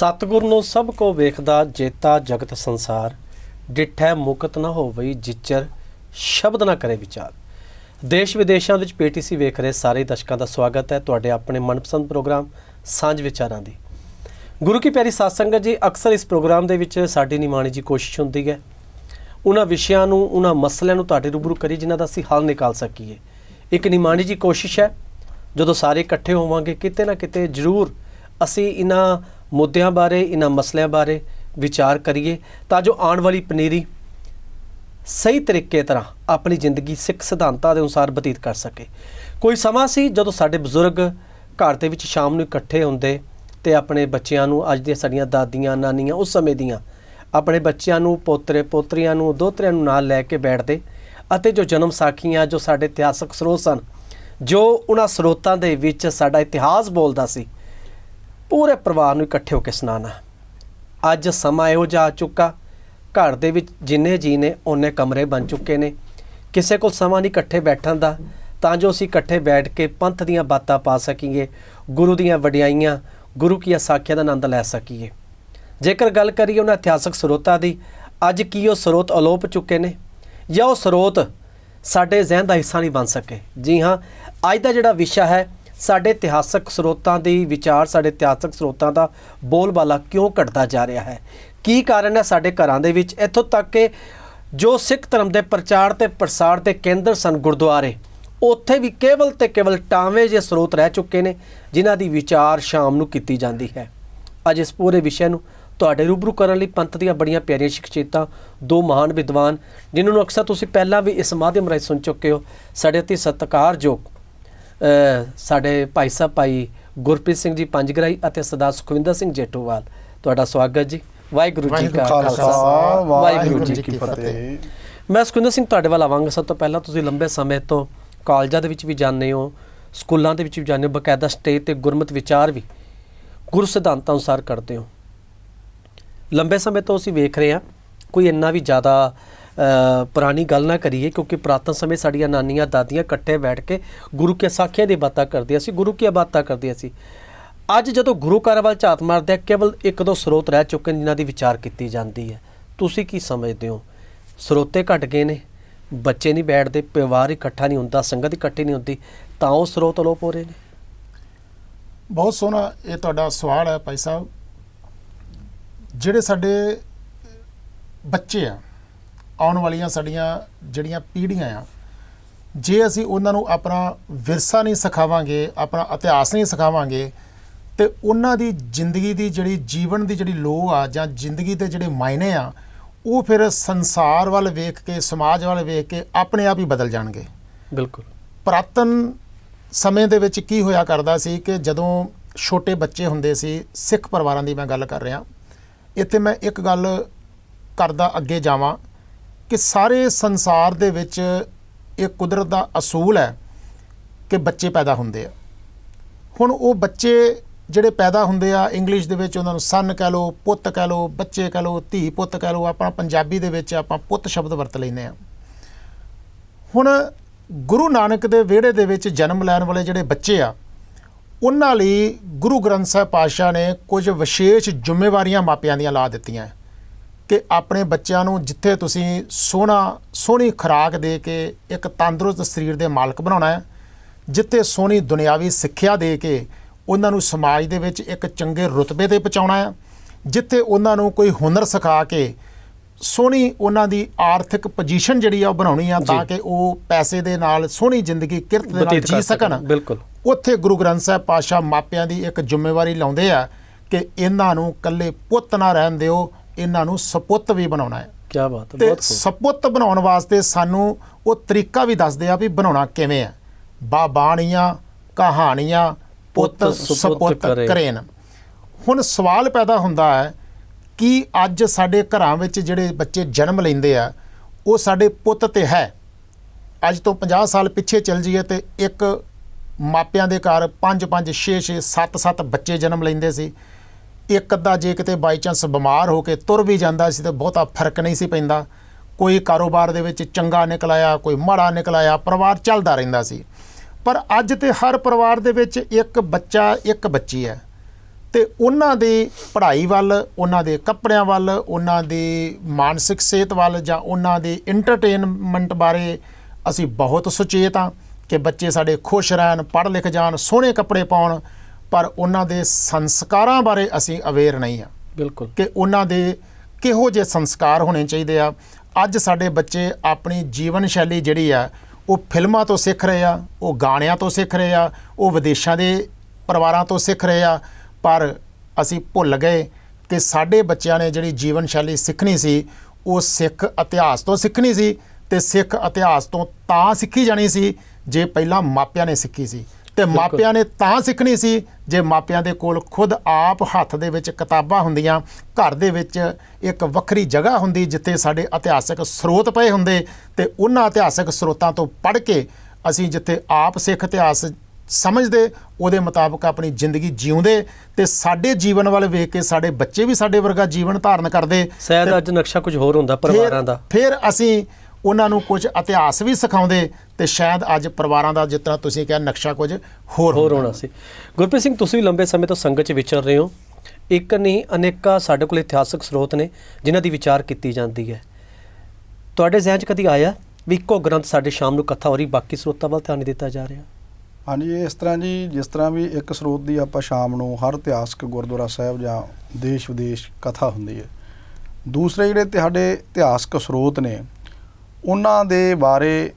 ਸਤਿਗੁਰ ਨੂੰ ਸਭ ਕੋ ਵੇਖਦਾ ਜੇਤਾ ਜਗਤ ਸੰਸਾਰ। ਡਿਠੈ ਮੁਕਤ ਨਾ ਹੋਵਈ ਜਿਚਰ, ਸ਼ਬਦ ਨਾ ਕਰੇ ਵਿਚਾਰ। ਦੇਸ਼ ਵਿਦੇਸ਼ਾਂ ਵਿੱਚ ਪੀਟੀਸੀ ਵੇਖ ਰਹੇ ਸਾਰੇ ਦਰਸ਼ਕਾਂ ਦਾ ਸਵਾਗਤ ਹੈ ਤੁਹਾਡੇ ਆਪਣੇ ਮਨਪਸੰਦ ਪ੍ਰੋਗਰਾਮ ਸਾਂਝ ਵਿਚਾਰਾਂ ਦੀ। ਗੁਰੂ ਕੀ ਪਿਆਰੀ ਸਾਧ ਸੰਗਤ ਜੀ, ਅਕਸਰ ਇਸ ਪ੍ਰੋਗਰਾਮ ਦੇ ਵਿੱਚ ਸਾਡੀ ਨਿਮਾਣੀ ਜੀ ਕੋਸ਼ਿਸ਼ ਹੁੰਦੀ ਹੈ। ਉਹਨਾਂ ਵਿਸ਼ਿਆਂ ਨੂੰ, ਉਹਨਾਂ ਮਸਲਿਆਂ ਨੂੰ ਤੁਹਾਡੇ ਰੂਬਰੂ ਕਰੀ ਜਿਨ੍ਹਾਂ ਦਾ ਅਸੀਂ ਹੱਲ ਨਿਕਾਲ ਸਕੀਏ। ਇੱਕ ਨਿਮਾਣੀ ਜੀ ਕੋਸ਼ਿਸ਼ ਹੈ, ਜਦੋਂ ਸਾਰੇ ਇਕੱਠੇ ਹੋਵਾਂਗੇ, ਕਿਤੇ ਨਾ ਕਿਤੇ ਜ਼ਰੂਰ ਅਸੀਂ ਇਹਨਾਂ ਮੁੱਦਿਆਂ ਬਾਰੇ ਇਹਨਾਂ ਮਸਲਿਆਂ ਬਾਰੇ ਵਿਚਾਰ ਕਰੀਏ ਤਾਂ ਜੋ ਆਉਣ ਵਾਲੀ ਪਨੀਰੀ ਸਹੀ ਤਰੀਕੇ ਤਰ੍ਹਾਂ ਆਪਣੀ ਜ਼ਿੰਦਗੀ ਸਿੱਖ ਸਿਧਾਂਤਾਂ ਦੇ ਅਨੁਸਾਰ ਬਤੀਤ ਕਰ ਸਕੇ। ਕੋਈ ਸਮਾਂ ਸੀ ਜਦੋਂ ਸਾਡੇ ਬਜ਼ੁਰਗ ਘਰ ਦੇ ਵਿੱਚ ਸ਼ਾਮ ਨੂੰ ਇਕੱਠੇ ਹੁੰਦੇ ਤੇ ਆਪਣੇ ਬੱਚਿਆਂ ਨੂੰ, ਅੱਜ ਦੀਆਂ ਸਾਡੀਆਂ ਦਾਦੀਆਂ, ਨਾਨੀਆਂ, ਉਸ ਸਮੇਂ ਦੀਆਂ ਆਪਣੇ ਬੱਚਿਆਂ ਨੂੰ, ਪੋਤਰੇ, ਪੋਤਰੀਆਂ ਨੂੰ ਦੋਤਰਿਆਂ ਨੂੰ ਨਾਲ ਲੈ ਕੇ ਬੈਠਦੇ ਅਤੇ ਜੋ ਜਨਮ ਸਾਖੀਆਂ, ਜੋ ਸਾਡੇ ਇਤਿਹਾਸਕ ਸਰੋਤ ਸਨ, ਜੋ ਉਹਨਾਂ ਸਰੋਤਾਂ ਦੇ ਵਿੱਚ ਸਾਡਾ ਇਤਿਹਾਸ ਬੋਲਦਾ ਸੀ ਪੂਰੇ ਪਰਿਵਾਰ ਨੂੰ ਇਕੱਠੇ ਹੋ ਕੇ ਸੁਣਾਉਣਾ ਅੱਜ ਸਮਾਂ ਇਹੋ ਜਿਹਾ ਆ ਚੁੱਕਾ, ਘਰ ਦੇ ਵਿੱਚ ਜਿੰਨੇ ਜੀ ਨੇ ਉਹਨੇ ਕਮਰੇ ਬਣ ਚੁੱਕੇ ਨੇ। ਕਿਸੇ ਕੋਲ ਸਮਾਂ ਨਹੀਂ ਇਕੱਠੇ ਬੈਠਣ ਦਾ, ਤਾਂ ਜੋ ਅਸੀਂ ਇਕੱਠੇ ਬੈਠ ਕੇ ਪੰਥ ਦੀਆਂ ਬਾਤਾਂ ਪਾ ਸਕੀਏ, ਗੁਰੂ ਦੀਆਂ ਵਡਿਆਈਆਂ, ਗੁਰੂ ਕੀ ਸਾਖੀਆਂ ਦਾ ਆਨੰਦ ਲੈ ਸਕੀਏ। ਜੇਕਰ ਗੱਲ ਕਰੀਏ ਉਹਨਾਂ ਇਤਿਹਾਸਕ ਸਰੋਤਾਂ ਦੀ, ਅੱਜ ਕੀ ਉਹ ਸਰੋਤ ਅਲੋਪ ਚੁੱਕੇ ਨੇ? ਜਾਂ ਉਹ ਸਰੋਤ ਸਾਡੇ ਜ਼ਿਹਨ ਦਾ ਹਿੱਸਾ ਨਹੀਂ ਬਣ ਸਕੇ? ਜੀ ਹਾਂ, ਅੱਜ ਦਾ ਜਿਹੜਾ ਵਿਸ਼ਾ ਹੈ ਸਾਡੇ ਇਤਿਹਾਸਕ ਸਰੋਤਾਂ ਦੀ ਵਿਚਾਰ, ਸਾਡੇ ਇਤਿਹਾਸਕ ਸਰੋਤਾਂ ਦਾ ਬੋਲਬਾਲਾ ਕਿਉਂ ਘਟਦਾ ਜਾ ਰਿਹਾ ਹੈ? ਕੀ ਕਾਰਨ ਹੈ ਸਾਡੇ ਘਰਾਂ ਦੇ ਵਿੱਚ? ਇੱਥੋਂ ਤੱਕ ਕਿ ਜੋ ਸਿੱਖ ਧਰਮ ਦੇ ਪ੍ਰਚਾਰ ਤੇ ਪ੍ਰਸਾਰ ਦੇ ਕੇਂਦਰ ਸਨ ਗੁਰਦੁਆਰੇ, ਉੱਥੇ ਵੀ ਕੇਵਲ ਤੇ ਕੇਵਲ ਟਾਵੇਂ ਜੇ ਸਰੋਤ ਰਹਿ ਚੁੱਕੇ ਨੇ, ਜਿਨ੍ਹਾਂ ਦੀ ਵਿਚਾਰ ਸ਼ਾਮ ਨੂੰ ਕੀਤੀ ਜਾਂਦੀ ਹੈ। ਅੱਜ ਇਸ ਪੂਰੇ ਵਿਸ਼ੇ ਨੂੰ ਤੁਹਾਡੇ ਰੂਬਰੂ ਕਰਨ ਲਈ ਪੰਥ ਦੀਆਂ ਬੜੀਆਂ ਪਿਆਰੀਆਂ ਸ਼ਖਸੀਅਤਾਂ, ਦੋ ਮਹਾਨ ਵਿਦਵਾਨ, ਜਿਨ੍ਹਾਂ ਨੂੰ ਅਕਸਰ ਤੁਸੀਂ ਪਹਿਲਾਂ ਵੀ ਇਸ ਮਾਧਿਅਮ ਰਾਹੀਂ ਸੁਣ ਚੁੱਕੇ ਹੋ, ਸਾਡੇ ਅਤੀ ਸਤਿਕਾਰਯੋਗ ਸਾਡੇ ਭਾਈ ਸਾਹਿਬ ਭਾਈ ਗੁਰਪ੍ਰੀਤ ਸਿੰਘ ਜੀ ਪੰਜਗਰਾਈ ਅਤੇ ਸਰਦਾਰ ਸੁਖਵਿੰਦਰ ਸਿੰਘ ਜੇਟੂਵਾਲ ਤੁਹਾਡਾ ਸਵਾਗਤ ਜੀ। ਵਾਹਿਗੁਰੂ ਜੀ ਕਾ ਖਾਲਸਾ। ਵਾਹਿਗੁਰੂ ਜੀ ਕੀ ਫਤਿਹ। ਮੈਂ ਸੁਖਵਿੰਦਰ ਸਿੰਘ ਤੁਹਾਡੇ ਵੱਲ ਆਵਾਂਗਾ। ਸਭ ਤੋਂ ਪਹਿਲਾਂ ਤੁਸੀਂ ਲੰਬੇ ਸਮੇਂ ਤੋਂ ਕਾਲਜਾਂ ਦੇ ਵਿੱਚ ਵੀ ਜਾਂਦੇ ਹੋ ਸਕੂਲਾਂ ਦੇ ਵਿੱਚ ਵੀ ਜਾਂਦੇ ਹੋ ਬਕਾਇਦਾ ਸਟੇਜ ਤੇ ਗੁਰਮਤ ਵਿਚਾਰ ਵੀ ਗੁਰੂ ਸਿਧਾਂਤਾਂ ਅਨੁਸਾਰ ਕਰਦੇ ਹੋ। ਲੰਬੇ ਸਮੇਂ ਤੋਂ ਅਸੀਂ ਵੇਖ ਰਹੇ ਹਾਂ ਕੋਈ ਇੰਨਾ ਵੀ ਜ਼ਿਆਦਾ ਪੁਰਾਣੀ ਗੱਲ ਨਾ ਕਰੀਏ, ਕਿਉਂਕਿ ਪ੍ਰਾਤਨ ਸਮੇਂ ਸਾਡੀਆਂ ਨਾਨੀਆਂ, ਦਾਦੀਆਂ ਇਕੱਠੇ ਬੈਠ ਕੇ ਗੁਰੂ ਕੇ ਸਾਖੀਆਂ ਦੀ ਬਾਤਾਂ ਕਰਦੀਆਂ ਸੀ, ਗੁਰੂ ਕੀ ਬਾਤਾਂ ਕਰਦੀਆਂ ਸੀ। ਅੱਜ ਜਦੋਂ ਗੁਰੂ ਘਰ ਵੱਲ ਝਾਤ ਮਾਰਦੇ ਆ, ਕੇਵਲ ਇੱਕ ਦੋ ਸਰੋਤ ਰਹਿ ਚੁੱਕੇ ਨੇ, ਜਿਨ੍ਹਾਂ ਦੀ ਵਿਚਾਰ ਕੀਤੀ ਜਾਂਦੀ ਹੈ। ਤੁਸੀਂ ਕੀ ਸਮਝਦੇ ਹੋ? ਸਰੋਤੇ ਘਟ ਗਏ ਨੇ, ਬੱਚੇ ਨਹੀਂ ਬੈਠਦੇ, ਪਰਿਵਾਰ ਇਕੱਠਾ ਨਹੀਂ ਹੁੰਦਾ, ਸੰਗਤ ਇਕੱਠੀ ਨਹੀਂ ਹੁੰਦੀ, ਤਾਂ ਉਹ ਸਰੋਤ ਅਲੋਪ ਹੋ ਰਹੇ ਨੇ। ਬਹੁਤ ਸੋਹਣਾ ਇਹ ਤੁਹਾਡਾ ਸਵਾਲ ਹੈ ਭਾਈ ਸਾਹਿਬ। ਜਿਹੜੇ ਸਾਡੇ ਬੱਚੇ ਆ ਆਉਣ ਵਾਲੀਆਂ ਸਾਡੀਆਂ ਜਿਹੜੀਆਂ ਪੀੜ੍ਹੀਆਂ ਆ ਜੇ ਅਸੀਂ ਉਹਨਾਂ ਨੂੰ ਆਪਣਾ ਵਿਰਸਾ ਨਹੀਂ ਸਿਖਾਵਾਂਗੇ ਆਪਣਾ ਇਤਿਹਾਸ ਨਹੀਂ ਸਿਖਾਵਾਂਗੇ ਤੇ ਉਹਨਾਂ ਦੀ ਜ਼ਿੰਦਗੀ ਦੀ ਜਿਹੜੀ ਜੀਵਨ ਦੀ ਜਿਹੜੀ ਲੋਹ ਆ ਜਾਂ ਜ਼ਿੰਦਗੀ ਦੇ ਜਿਹੜੇ ਮਾਇਨੇ ਆ ਉਹ ਫਿਰ ਸੰਸਾਰ ਵੱਲ ਵੇਖ ਕੇ ਸਮਾਜ ਵੱਲ ਵੇਖ ਕੇ ਆਪਣੇ ਆਪ ਹੀ ਬਦਲ ਜਾਣਗੇ। ਬਿਲਕੁਲ। ਪੁਰਾਤਨ ਸਮੇਂ ਦੇ ਵਿੱਚ ਕੀ ਹੋਇਆ ਕਰਦਾ ਸੀ ਕਿ ਜਦੋਂ ਛੋਟੇ ਬੱਚੇ ਹੁੰਦੇ ਸੀ ਸਿੱਖ ਪਰਿਵਾਰਾਂ ਦੀ ਮੈਂ ਗੱਲ ਕਰ ਰਿਹਾ ਇੱਥੇ ਮੈਂ ਇੱਕ ਗੱਲ ਕਰਦਾ ਅੱਗੇ ਜਾਵਾਂ। ਕਿ ਸਾਰੇ ਸੰਸਾਰ ਦੇ ਵਿੱਚ ਇਹ ਕੁਦਰਤ ਦਾ ਅਸੂਲ ਹੈ ਕਿ ਬੱਚੇ ਪੈਦਾ ਹੁੰਦੇ ਆ। ਹੁਣ ਉਹ ਬੱਚੇ ਜਿਹੜੇ ਪੈਦਾ ਹੁੰਦੇ ਆ ਇੰਗਲਿਸ਼ ਦੇ ਵਿੱਚ ਉਹਨਾਂ ਨੂੰ ਸਨ ਕਹਿ ਲਓ, ਪੁੱਤ ਕਹਿ ਲਓ, ਬੱਚੇ ਕਹਿ ਲਓ, ਧੀ ਪੁੱਤ ਕਹਿ ਲਓ, ਆਪਾਂ ਪੰਜਾਬੀ ਦੇ ਵਿੱਚ ਆਪਾਂ ਪੁੱਤ ਸ਼ਬਦ ਵਰਤ ਲੈਂਦੇ ਆ। ਹੁਣ ਗੁਰੂ ਨਾਨਕ ਦੇ ਵਿਹੜੇ ਦੇ ਵਿੱਚ ਜਨਮ ਲੈਣ ਵਾਲੇ ਜਿਹੜੇ ਬੱਚੇ ਆ, ਉਹਨਾਂ ਲਈ ਗੁਰੂ ਗ੍ਰੰਥ ਸਾਹਿਬ ਪਾਤਸ਼ਾਹ ਨੇ ਕੁਝ ਵਿਸ਼ੇਸ਼ ਜ਼ਿੰਮੇਵਾਰੀਆਂ ਮਾਪਿਆਂ ਦੀਆਂ ਲਾ ਦਿੱਤੀਆਂ। ਕਿ ਆਪਣੇ ਬੱਚਿਆਂ ਨੂੰ ਜਿੱਥੇ ਤੁਸੀਂ ਸੋਹਣਾ ਸੋਹਣੀ ਖੁਰਾਕ ਦੇ ਕੇ ਇੱਕ ਤੰਦਰੁਸਤ ਸਰੀਰ ਦੇ ਮਾਲਕ ਬਣਾਉਣਾ ਹੈ ਜਿੱਥੇ ਸੋਹਣੀ ਦੁਨਿਆਵੀ ਸਿੱਖਿਆ ਦੇ ਕੇ ਉਹਨਾਂ ਨੂੰ ਸਮਾਜ ਦੇ ਵਿੱਚ ਇੱਕ ਚੰਗੇ ਰੁਤਬੇ ਤੇ ਪਹੁੰਚਾਉਣਾ ਹੈ ਜਿੱਥੇ ਉਹਨਾਂ ਨੂੰ ਕੋਈ ਹੁਨਰ ਸਿਖਾ ਕੇ ਸੋਹਣੀ ਉਹਨਾਂ ਦੀ ਆਰਥਿਕ ਪੋਜੀਸ਼ਨ ਜਿਹੜੀ ਆ ਉਹ ਬਣਾਉਣੀ ਆ ਤਾਂ। ਕਿ ਉਹ ਪੈਸੇ ਦੇ ਨਾਲ ਸੋਹਣੀ ਜ਼ਿੰਦਗੀ ਕਿਰਤ ਦੇ ਨਾਲ ਜੀ ਸਕਣ ਬਿਲਕੁਲ। ਉੱਥੇ ਗੁਰੂ ਗ੍ਰੰਥ ਸਾਹਿਬ ਪਾਤਸ਼ਾਹ ਮਾਪਿਆਂ ਦੀ ਇੱਕ ਜ਼ਿੰਮੇਵਾਰੀ ਲਾਉਂਦੇ ਆ ਕਿ ਇਹਨਾਂ ਨੂੰ ਇਕੱਲੇ ਪੁੱਤ ਨਾ ਰਹਿਣ ਦਿਓ ਇਹਨਾਂ ਨੂੰ ਸਪੁੱਤ ਵੀ ਬਣਾਉਣਾ ਹੈ। ਕੀ ਬਾਤ ਹੈ ਬਹੁਤ ਸਪੁੱਤ ਬਣਾਉਣ ਵਾਸਤੇ ਸਾਨੂੰ ਉਹ ਤਰੀਕਾ ਵੀ ਦੱਸਦੇ ਆ ਵੀ ਬਣਾਉਣਾ ਕਿਵੇਂ ਆ ਬਾ ਬਾਣੀਆਂ ਕਹਾਣੀਆਂ ਪੁੱਤ ਪੁੱਤ ਸਪੁੱਤ ਸਪੁੱਤ ਕਰੇ। ਕਰੇਨ। ਹੁਣ ਸਵਾਲ ਪੈਦਾ ਹੁੰਦਾ ਹੈ ਕਿ ਅੱਜ ਸਾਡੇ ਘਰਾਂ ਵਿੱਚ ਜਿਹੜੇ ਬੱਚੇ ਜਨਮ ਲੈਂਦੇ ਆ ਉਹ ਸਾਡੇ ਪੁੱਤ ਤੇ ਹੈ। ਅੱਜ ਤੋਂ 50 ਸਾਲ ਪਿੱਛੇ ਚੱਲ ਜਾਈਏ ਤੇ ਇੱਕ ਮਾਪਿਆਂ ਦੇ ਘਰ 5 5 6 6 7 7 ਬੱਚੇ ਜਨਮ ਲੈਂਦੇ ਸੀ। ਇੱਕ ਅੱਧਾ ਜੇ ਕਿਤੇ ਬਾਈ ਚਾਂਸ ਬਿਮਾਰ ਹੋ ਕੇ ਤੁਰ ਵੀ ਜਾਂਦਾ ਸੀ ਤੇ ਬਹੁਤਾ ਫ਼ਰਕ ਨਹੀਂ ਸੀ ਪੈਂਦਾ। ਕੋਈ ਕਾਰੋਬਾਰ ਦੇ ਵਿੱਚ ਚੰਗਾ ਨਿਕਲ ਆਇਆ, ਕੋਈ ਮਾੜਾ ਨਿਕਲ ਆਇਆ, ਪਰਿਵਾਰ ਚੱਲਦਾ ਰਹਿੰਦਾ ਸੀ। ਪਰ ਅੱਜ ਤੇ ਹਰ ਪਰਿਵਾਰ ਦੇ ਵਿੱਚ ਇੱਕ ਬੱਚਾ, ਇੱਕ ਬੱਚੀ ਹੈ ਤੇ ਉਹਨਾਂ ਦੀ ਪੜ੍ਹਾਈ ਵੱਲ, ਉਹਨਾਂ ਦੇ ਕੱਪੜਿਆਂ ਵੱਲ, ਉਹਨਾਂ ਦੀ ਮਾਨਸਿਕ ਸਿਹਤ ਵੱਲ ਜਾਂ ਉਹਨਾਂ ਦੇ ਐਂਟਰਟੇਨਮੈਂਟ ਬਾਰੇ ਅਸੀਂ ਬਹੁਤ ਸੁਚੇਤ ਹਾਂ ਕਿ ਬੱਚੇ ਸਾਡੇ ਖੁਸ਼ ਰਹਿਣ ਪੜ੍ਹ ਲਿਖ ਜਾਣ, ਸੋਹਣੇ ਕੱਪੜੇ ਪਾਉਣ। ਪਰ ਉਹਨਾਂ ਦੇ ਸੰਸਕਾਰਾਂ ਬਾਰੇ ਅਸੀਂ ਅਵੇਅਰ ਨਹੀਂ ਹਾਂ। ਬਿਲਕੁਲ। ਕਿ ਉਹਨਾਂ ਦੇ ਕਿਹੋ ਜਿਹੇ ਸੰਸਕਾਰ ਹੋਣੇ ਚਾਹੀਦੇ ਆ। ਅੱਜ ਸਾਡੇ ਬੱਚੇ ਆਪਣੀ ਜੀਵਨ ਸ਼ੈਲੀ ਜਿਹੜੀ ਆ ਉਹ ਫਿਲਮਾਂ ਤੋਂ ਸਿੱਖ ਰਹੇ ਆ ਉਹ ਗਾਣਿਆਂ ਤੋਂ ਸਿੱਖ ਰਹੇ ਆ ਉਹ ਵਿਦੇਸ਼ਾਂ ਦੇ ਪਰਿਵਾਰਾਂ ਤੋਂ ਸਿੱਖ ਰਹੇ ਆ। ਪਰ ਅਸੀਂ ਭੁੱਲ ਗਏ ਕਿ ਸਾਡੇ ਬੱਚਿਆਂ ਨੇ ਜਿਹੜੀ ਜੀਵਨ ਸ਼ੈਲੀ ਸਿੱਖਣੀ ਸੀ ਉਹ ਸਿੱਖ ਇਤਿਹਾਸ ਤੋਂ ਸਿੱਖਣੀ ਸੀ ਤੇ ਸਿੱਖ ਇਤਿਹਾਸ ਤੋਂ ਤਾਂ ਸਿੱਖੀ ਜਾਣੀ ਸੀ ਜੇ ਪਹਿਲਾਂ ਮਾਪਿਆਂ ਨੇ ਸਿੱਖੀ ਸੀ। ਤੇ ਮਾਪਿਆਂ ਨੇ ਤਾਂ ਸਿੱਖਣੀ ਸੀ ਜੇ ਮਾਪਿਆਂ ਦੇ ਕੋਲ ਖੁਦ ਆਪ ਹੱਥ ਦੇ ਵਿੱਚ ਕਿਤਾਬਾਂ ਹੁੰਦੀਆਂ ਘਰ ਦੇ ਵਿੱਚ ਇੱਕ ਵੱਖਰੀ ਜਗ੍ਹਾ ਹੁੰਦੀ ਜਿੱਥੇ ਸਾਡੇ ਇਤਿਹਾਸਕ ਸਰੋਤ ਪਏ ਹੁੰਦੇ ਤੇ ਉਹਨਾਂ ਇਤਿਹਾਸਕ ਸਰੋਤਾਂ ਤੋਂ ਪੜ੍ਹ ਕੇ ਅਸੀਂ ਜਿੱਥੇ ਆਪ ਸਿੱਖ ਇਤਿਹਾਸ ਸਮਝਦੇ ਉਹਦੇ ਮੁਤਾਬਕ ਆਪਣੀ ਜ਼ਿੰਦਗੀ ਜਿਉਂਦੇ ਤੇ ਸਾਡੇ ਜੀਵਨ ਵੱਲ ਵੇਖ ਕੇ ਸਾਡੇ ਬੱਚੇ ਵੀ ਸਾਡੇ ਵਰਗਾ ਜੀਵਨ ਧਾਰਨ ਕਰਦੇ ਸ਼ਾਇਦ ਅੱਜ ਨਕਸ਼ਾ ਕੁਝ ਹੋਰ ਹੁੰਦਾ ਪਰਿਵਾਰਾਂ ਦਾ। ਫਿਰ ਅਸੀਂ ਉਹਨਾਂ ਨੂੰ ਕੁਝ ਇਤਿਹਾਸ ਵੀ ਸਿਖਾਉਂਦੇ ਤੇ ਸ਼ਾਇਦ ਅੱਜ ਪਰਿਵਾਰਾਂ ਦਾ ਜਿਸ ਤਰ੍ਹਾਂ ਤੁਸੀਂ ਕਿਹਾ ਨਕਸ਼ਾ ਕੁਝ ਹੋਰ ਹੋਰ। ਹੋਣਾ ਸੀ। ਗੁਰਪ੍ਰੀਤ ਸਿੰਘ ਤੁਸੀਂ ਵੀ ਲੰਬੇ ਸਮੇਂ ਤੋਂ ਸੰਗਤ 'ਚ ਵਿਚਰ ਰਹੇ ਹੋ। ਇੱਕ ਨਹੀਂ ਅਨੇਕਾਂ ਸਾਡੇ ਕੋਲ ਇਤਿਹਾਸਕ ਸਰੋਤ ਨੇ ਜਿਨ੍ਹਾਂ ਦੀ ਵਿਚਾਰ ਕੀਤੀ ਜਾਂਦੀ ਹੈ। ਤੁਹਾਡੇ ਜ਼ਿਹਨ 'ਚ ਕਦੀ ਆਇਆ ਵੀ ਇੱਕੋ ਗ੍ਰੰਥ ਸਾਡੇ ਸ਼ਾਮ ਨੂੰ ਕਥਾ ਹੋ ਰਹੀ ਬਾਕੀ ਸਰੋਤਾਂ ਵੱਲ ਧਿਆਨ ਨਹੀਂ ਦਿੱਤਾ ਜਾ ਰਿਹਾ? ਹਾਂਜੀ ਇਸ ਤਰ੍ਹਾਂ ਜੀ ਜਿਸ ਤਰ੍ਹਾਂ ਵੀ ਇੱਕ ਸਰੋਤ ਦੀ ਆਪਾਂ ਸ਼ਾਮ ਨੂੰ ਹਰ ਇਤਿਹਾਸਕ ਗੁਰਦੁਆਰਾ ਸਾਹਿਬ ਜਾਂ ਦੇਸ਼ ਵਿਦੇਸ਼ ਕਥਾ ਹੁੰਦੀ ਹੈ। ਦੂਸਰੇ ਜਿਹੜੇ ਤੁਹਾਡੇ ਇਤਿਹਾਸਕ ਸਰੋਤ ਨੇ ਉਹਨਾਂ ਦੇ ਬਾਰੇ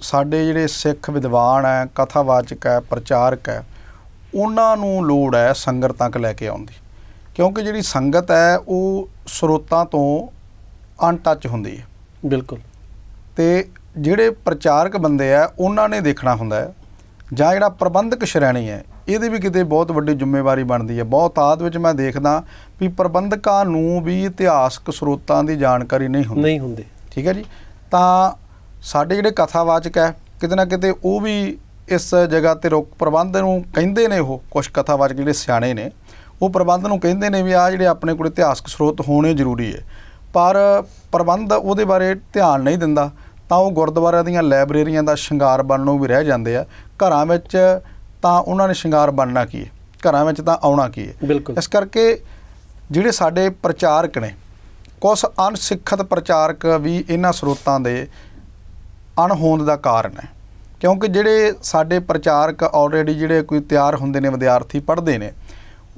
ਸਾਡੇ ਜਿਹੜੇ ਸਿੱਖ ਵਿਦਵਾਨ ਹੈ ਕਥਾਵਾਚਕ ਹੈ ਪ੍ਰਚਾਰਕ ਹੈ ਉਹਨਾਂ ਨੂੰ ਲੋੜ ਹੈ ਸੰਗਤ ਤੱਕ ਲੈ ਕੇ ਆਉਣ ਦੀ। ਕਿਉਂਕਿ ਜਿਹੜੀ ਸੰਗਤ ਹੈ ਉਹ ਸਰੋਤਾਂ ਤੋਂ ਅਨਟੱਚ ਹੁੰਦੀ ਹੈ। ਬਿਲਕੁਲ। ਤੇ ਜਿਹੜੇ ਪ੍ਰਚਾਰਕ ਬੰਦੇ ਆ ਉਹਨਾਂ ਨੇ ਦੇਖਣਾ ਹੁੰਦਾ ਹੈ ਜਾਂ ਜਿਹੜਾ ਪ੍ਰਬੰਧਕ ਸ਼੍ਰੇਣੀ ਹੈ ਇਹਦੀ ਵੀ ਕਿਤੇ ਬਹੁਤ ਵੱਡੀ ਜ਼ਿੰਮੇਵਾਰੀ ਬਣਦੀ ਹੈ। ਬਹੁਤ ਆਦ ਵਿੱਚ ਮੈਂ ਦੇਖਦਾ ਵੀ ਪ੍ਰਬੰਧਕਾਂ ਨੂੰ ਵੀ ਇਤਿਹਾਸਕ ਸਰੋਤਾਂ ਦੀ ਜਾਣਕਾਰੀ ਨਹੀਂ ਹੁੰਦੀ। ਨਹੀਂ ਹੁੰਦੇ। ਠੀਕ ਹੈ ਜੀ? ਤਾਂ ਸਾਡੇ ਜਿਹੜੇ ਕਥਾਵਾਚਕ ਹੈ ਕਿਤੇ ਨਾ ਕਿਤੇ ਉਹ ਵੀ ਇਸ ਜਗ੍ਹਾ ਤੇ ਰੁਕ ਪ੍ਰਬੰਧ ਨੂੰ ਕਹਿੰਦੇ ਨੇ ਉਹ ਕੁਝ ਕਥਾਵਾਚਕ ਜਿਹੜੇ ਸਿਆਣੇ ਨੇ ਉਹ ਪ੍ਰਬੰਧ ਨੂੰ ਕਹਿੰਦੇ ਨੇ ਵੀ ਆ ਜਿਹੜੇ ਆਪਣੇ ਕੋਲ ਇਤਿਹਾਸਕ ਸਰੋਤ ਹੋਣੇ ਜ਼ਰੂਰੀ ਹੈ। ਪਰ ਪ੍ਰਬੰਧ ਉਹਦੇ ਬਾਰੇ ਧਿਆਨ ਨਹੀਂ ਦਿੰਦਾ ਤਾਂ ਉਹ ਗੁਰਦੁਆਰਿਆਂ ਦੀਆਂ ਲਾਇਬ੍ਰੇਰੀਆਂ ਦਾ ਸ਼ਿੰਗਾਰ ਬਣਨੋਂ ਵੀ ਰਹਿ ਜਾਂਦੇ ਆ। ਘਰਾਂ ਵਿੱਚ ਤਾਂ ਉਹਨਾਂ ਨੇ ਸ਼ਿੰਗਾਰ ਬਣਨਾ ਕੀ ਹੈ? ਘਰਾਂ ਵਿੱਚ ਤਾਂ ਆਉਣਾ ਕੀ ਹੈ? ਇਸ ਕਰਕੇ ਜਿਹੜੇ ਸਾਡੇ ਪ੍ਰਚਾਰਕ ਨੇ ਕੁਝ ਅਣਸਿੱਖਤ ਪ੍ਰਚਾਰਕ ਵੀ ਇਹਨਾਂ ਸਰੋਤਾਂ ਦੇ ਅਣਹੋਂਦ ਦਾ ਕਾਰਨ ਹੈ। ਕਿਉਂਕਿ ਜਿਹੜੇ ਸਾਡੇ ਪ੍ਰਚਾਰਕ ਆਲਰੇਡੀ ਜਿਹੜੇ ਕੋਈ ਤਿਆਰ ਹੁੰਦੇ ਨੇ ਵਿਦਿਆਰਥੀ ਪੜ੍ਹਦੇ ਨੇ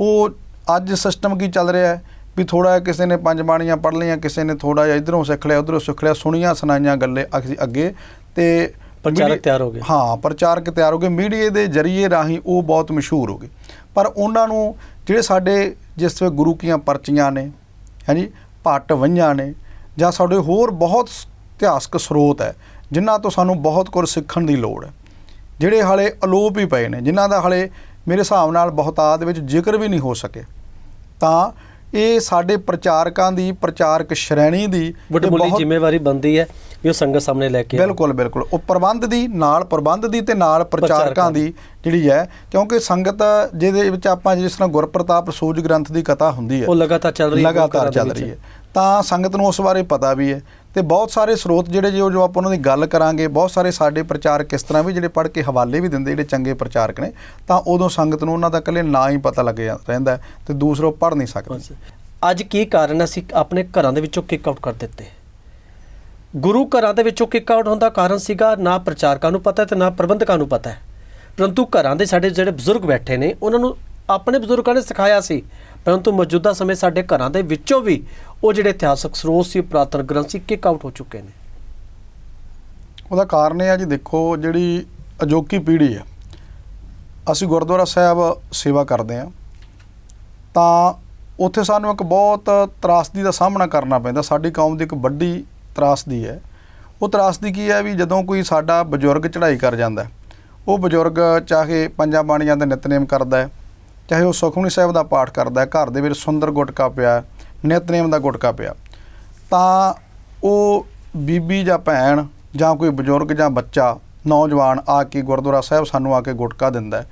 ਉਹ ਅੱਜ ਸਿਸਟਮ ਕੀ ਚੱਲ ਰਿਹਾ ਹੈ? ਵੀ ਥੋੜਾ ਕਿਸੇ ਨੇ ਪੰਜ ਬਾਣੀਆਂ ਪੜ੍ਹ ਲਈਆਂ ਕਿਸੇ ਨੇ ਥੋੜਾ ਜਿਹਾ ਇਧਰੋਂ ਸਿੱਖ ਲਿਆ ਉਧਰੋਂ ਸਿੱਖ ਲਿਆ ਸੁਣੀਆਂ ਸੁਣਾਈਆਂ ਗੱਲੇ ਅੱਗੇ ਤੇ ਪ੍ਰਚਾਰਕ ਤਿਆਰ ਹੋ ਗਏ। ਹਾਂ ਪ੍ਰਚਾਰਕ ਤਿਆਰ ਹੋ ਗਏ। ਮੀਡੀਆ ਦੇ ਜਰੀਏ ਰਾਹੀਂ ਉਹ ਬਹੁਤ ਮਸ਼ਹੂਰ ਹੋ ਗਏ। ਪਰ ਉਹਨਾਂ ਨੂੰ ਜਿਹੜੇ ਸਾਡੇ ਜਿਸ ਵੇ ਗੁਰੂ ਕੀਆਂ ਪਰਚੀਆਂ ਨੇ ਹਾਂਜੀ ਭੱਟ ਵੰਝਾਂ ਨੇ ਜਾਂ ਸਾਡੇ ਹੋਰ ਬਹੁਤ ਇਤਿਹਾਸਕ ਸਰੋਤ ਹੈ, ਜਿਨ੍ਹਾਂ ਤੋਂ ਸਾਨੂੰ ਬਹੁਤ ਕੁਝ ਸਿੱਖਣ ਦੀ ਲੋੜ ਹੈ। ਜਿਹੜੇ ਹਾਲੇ ਅਲੋਪ ਹੀ ਪਏ ਨੇ, ਜਿਨ੍ਹਾਂ ਦਾ ਹਾਲੇ ਮੇਰੇ ਹਿਸਾਬ ਨਾਲ ਬਹੁਤਾਤ ਵਿੱਚ ਜ਼ਿਕਰ ਵੀ ਨਹੀਂ ਹੋ ਸਕੇ ਤਾਂ ਇਹ ਸਾਡੇ ਪ੍ਰਚਾਰਕਾਂ ਦੀ ਪ੍ਰਚਾਰਕ ਸ਼੍ਰੇਣੀ ਦੀ ਬਹੁਤ- ਜ਼ਿੰਮੇਵਾਰੀ ਬੰਦੀ ਹੈ ਵੀ ਉਹ ਸੰਗਤ ਸਾਹਮਣੇ ਲੈ ਕੇ। ਬਿਲਕੁਲ ਬਿਲਕੁਲ ਉਹ ਪ੍ਰਬੰਧ ਦੀ ਨਾਲ ਪ੍ਰਬੰਧ ਦੀ ਤੇ ਨਾਲ ਪ੍ਰਚਾਰਕਾਂ ਦੀ ਜਿਹੜੀ ਹੈ ਕਿਉਂਕਿ ਸੰਗਤ ਜਿਹਦੇ ਵਿੱਚ ਆਪਾਂ ਜਿਸ ਤਰ੍ਹਾਂ ਗੁਰਪ੍ਰਤਾਪ ਸੂਜ ਗ੍ਰੰਥ ਦੀ ਕਥਾ ਹੁੰਦੀ ਹੈ ਉਹ ਲਗਾਤਾਰ ਚੱਲ ਰਹੀ ਹੈ ਲਗਾਤਾਰ ਚੱਲ ਰਹੀ। ਹੈ ਤਾਂ ਸੰਗਤ ਨੂੰ ਉਸ ਬਾਰੇ ਪਤਾ ਵੀ ਹੈ ਤੇ ਬਹੁਤ ਸਾਰੇ ਸਰੋਤ ਜਿਹੜੇ ਜੋ ਜੋ ਆਪਾਂ ਉਹਨਾਂ ਦੀ ਗੱਲ ਕਰਾਂਗੇ, ਬਹੁਤ ਸਾਰੇ ਸਾਡੇ ਪ੍ਰਚਾਰਕ ਇਸ ਤਰ੍ਹਾਂ ਵੀ ਜਿਹੜੇ ਪੜ੍ਹ ਕੇ ਹਵਾਲੇ ਵੀ ਦਿੰਦੇ ਜਿਹੜੇ ਚੰਗੇ ਪ੍ਰਚਾਰਕ ਨੇ, ਤਾਂ ਉਦੋਂ ਸੰਗਤ ਨੂੰ ਉਹਨਾਂ ਦਾ ਇਕੱਲੇ ਨਾਂ ਹੀ ਪਤਾ ਲੱਗ ਰਹਿੰਦਾ ਹੈ ਤੇ ਦੂਸਰੋਂ ਪੜ੍ਹ ਨਹੀਂ ਸਕਦੇ। ਅੱਜ ਕੀ ਕਾਰਨ ਅਸੀਂ ਆਪਣੇ ਘਰਾਂ ਦੇ ਵਿੱਚੋਂ ਕਿਕ ਆਊਟ ਕਰ ਦਿੱਤੇ? ਗੁਰੂ ਘਰਾਂ ਦੇ ਵਿੱਚੋਂ ਕਿਕ ਆਊਟ ਹੋਣ ਦਾ ਕਾਰਨ ਸੀਗਾ ਨਾ ਪ੍ਰਚਾਰਕਾਂ ਨੂੰ ਪਤਾ ਤੇ ਨਾ ਪ੍ਰਬੰਧਕਾਂ ਨੂੰ ਪਤਾ ਹੈ। ਪਰੰਤੂ ਘਰਾਂ ਦੇ ਸਾਡੇ ਜਿਹੜੇ ਬਜ਼ੁਰਗ ਬੈਠੇ ਨੇ, ਉਹਨਾਂ ਨੂੰ ਆਪਣੇ ਬਜ਼ੁਰਗਾਂ ਨੇ ਸਿਖਾਇਆ ਸੀ। ਪਰੰਤੂ ਮੌਜੂਦਾ ਸਮੇਂ ਸਾਡੇ ਘਰਾਂ ਦੇ ਵਿੱਚੋਂ ਵੀ ਉਹ ਜਿਹੜੇ ਇਤਿਹਾਸਕ ਸਰੋਤ ਸੀ ਪੁਰਾਤਨ ਗ੍ਰੰਥ ਸੀ ਕਿਕ ਆਊਟ ਹੋ ਚੁੱਕੇ ਨੇ? ਉਹਦਾ ਕਾਰਨ ਇਹ ਆ ਜੀ ਦੇਖੋ ਜਿਹੜੀ ਅਜੋਕੀ ਪੀੜ੍ਹੀ ਹੈ ਅਸੀਂ ਗੁਰਦੁਆਰਾ ਸਾਹਿਬ ਸੇਵਾ ਕਰਦੇ ਹਾਂ ਤਾਂ ਉੱਥੇ ਸਾਨੂੰ ਇੱਕ ਬਹੁਤ ਤਰਾਸਦੀ ਦਾ ਸਾਹਮਣਾ ਕਰਨਾ ਪੈਂਦਾ ਸਾਡੀ ਕੌਮ ਦੀ ਇੱਕ ਵੱਡੀ ਤਰਾਸਦੀ ਹੈ। ਉਹ ਤਰਾਸਦੀ ਕੀ ਹੈ ਵੀ ਜਦੋਂ ਕੋਈ ਸਾਡਾ ਬਜ਼ੁਰਗ ਚੜ੍ਹਾਈ ਕਰ ਜਾਂਦਾ ਉਹ ਬਜ਼ੁਰਗ ਚਾਹੇ ਪੰਜਾਂ ਬਾਣੀਆਂ ਦਾ ਨਿਤਨੇਮ ਕਰਦਾ ਹੈ ਚਾਹੇ ਉਹ ਸੁਖਮਨੀ ਸਾਹਿਬ ਦਾ ਪਾਠ ਕਰਦਾ ਹੈ ਘਰ ਦੇ ਵਿੱਚ ਸੁੰਦਰ ਗੁਟਕਾ ਪਿਆ ਹੈ, ਨਿਤਨੇਮ ਦਾ ਗੁਟਕਾ ਪਿਆ। ਤਾਂ ਉਹ ਬੀਬੀ ਜਾਂ ਭੈਣ ਜਾਂ ਕੋਈ ਬਜ਼ੁਰਗ ਜਾਂ ਬੱਚਾ, ਨੌਜਵਾਨ ਆ ਕੇ ਗੁਰਦੁਆਰਾ ਸਾਹਿਬ ਸਾਨੂੰ ਆ ਕੇ ਗੁਟਕਾ ਦਿੰਦਾ ਹੈ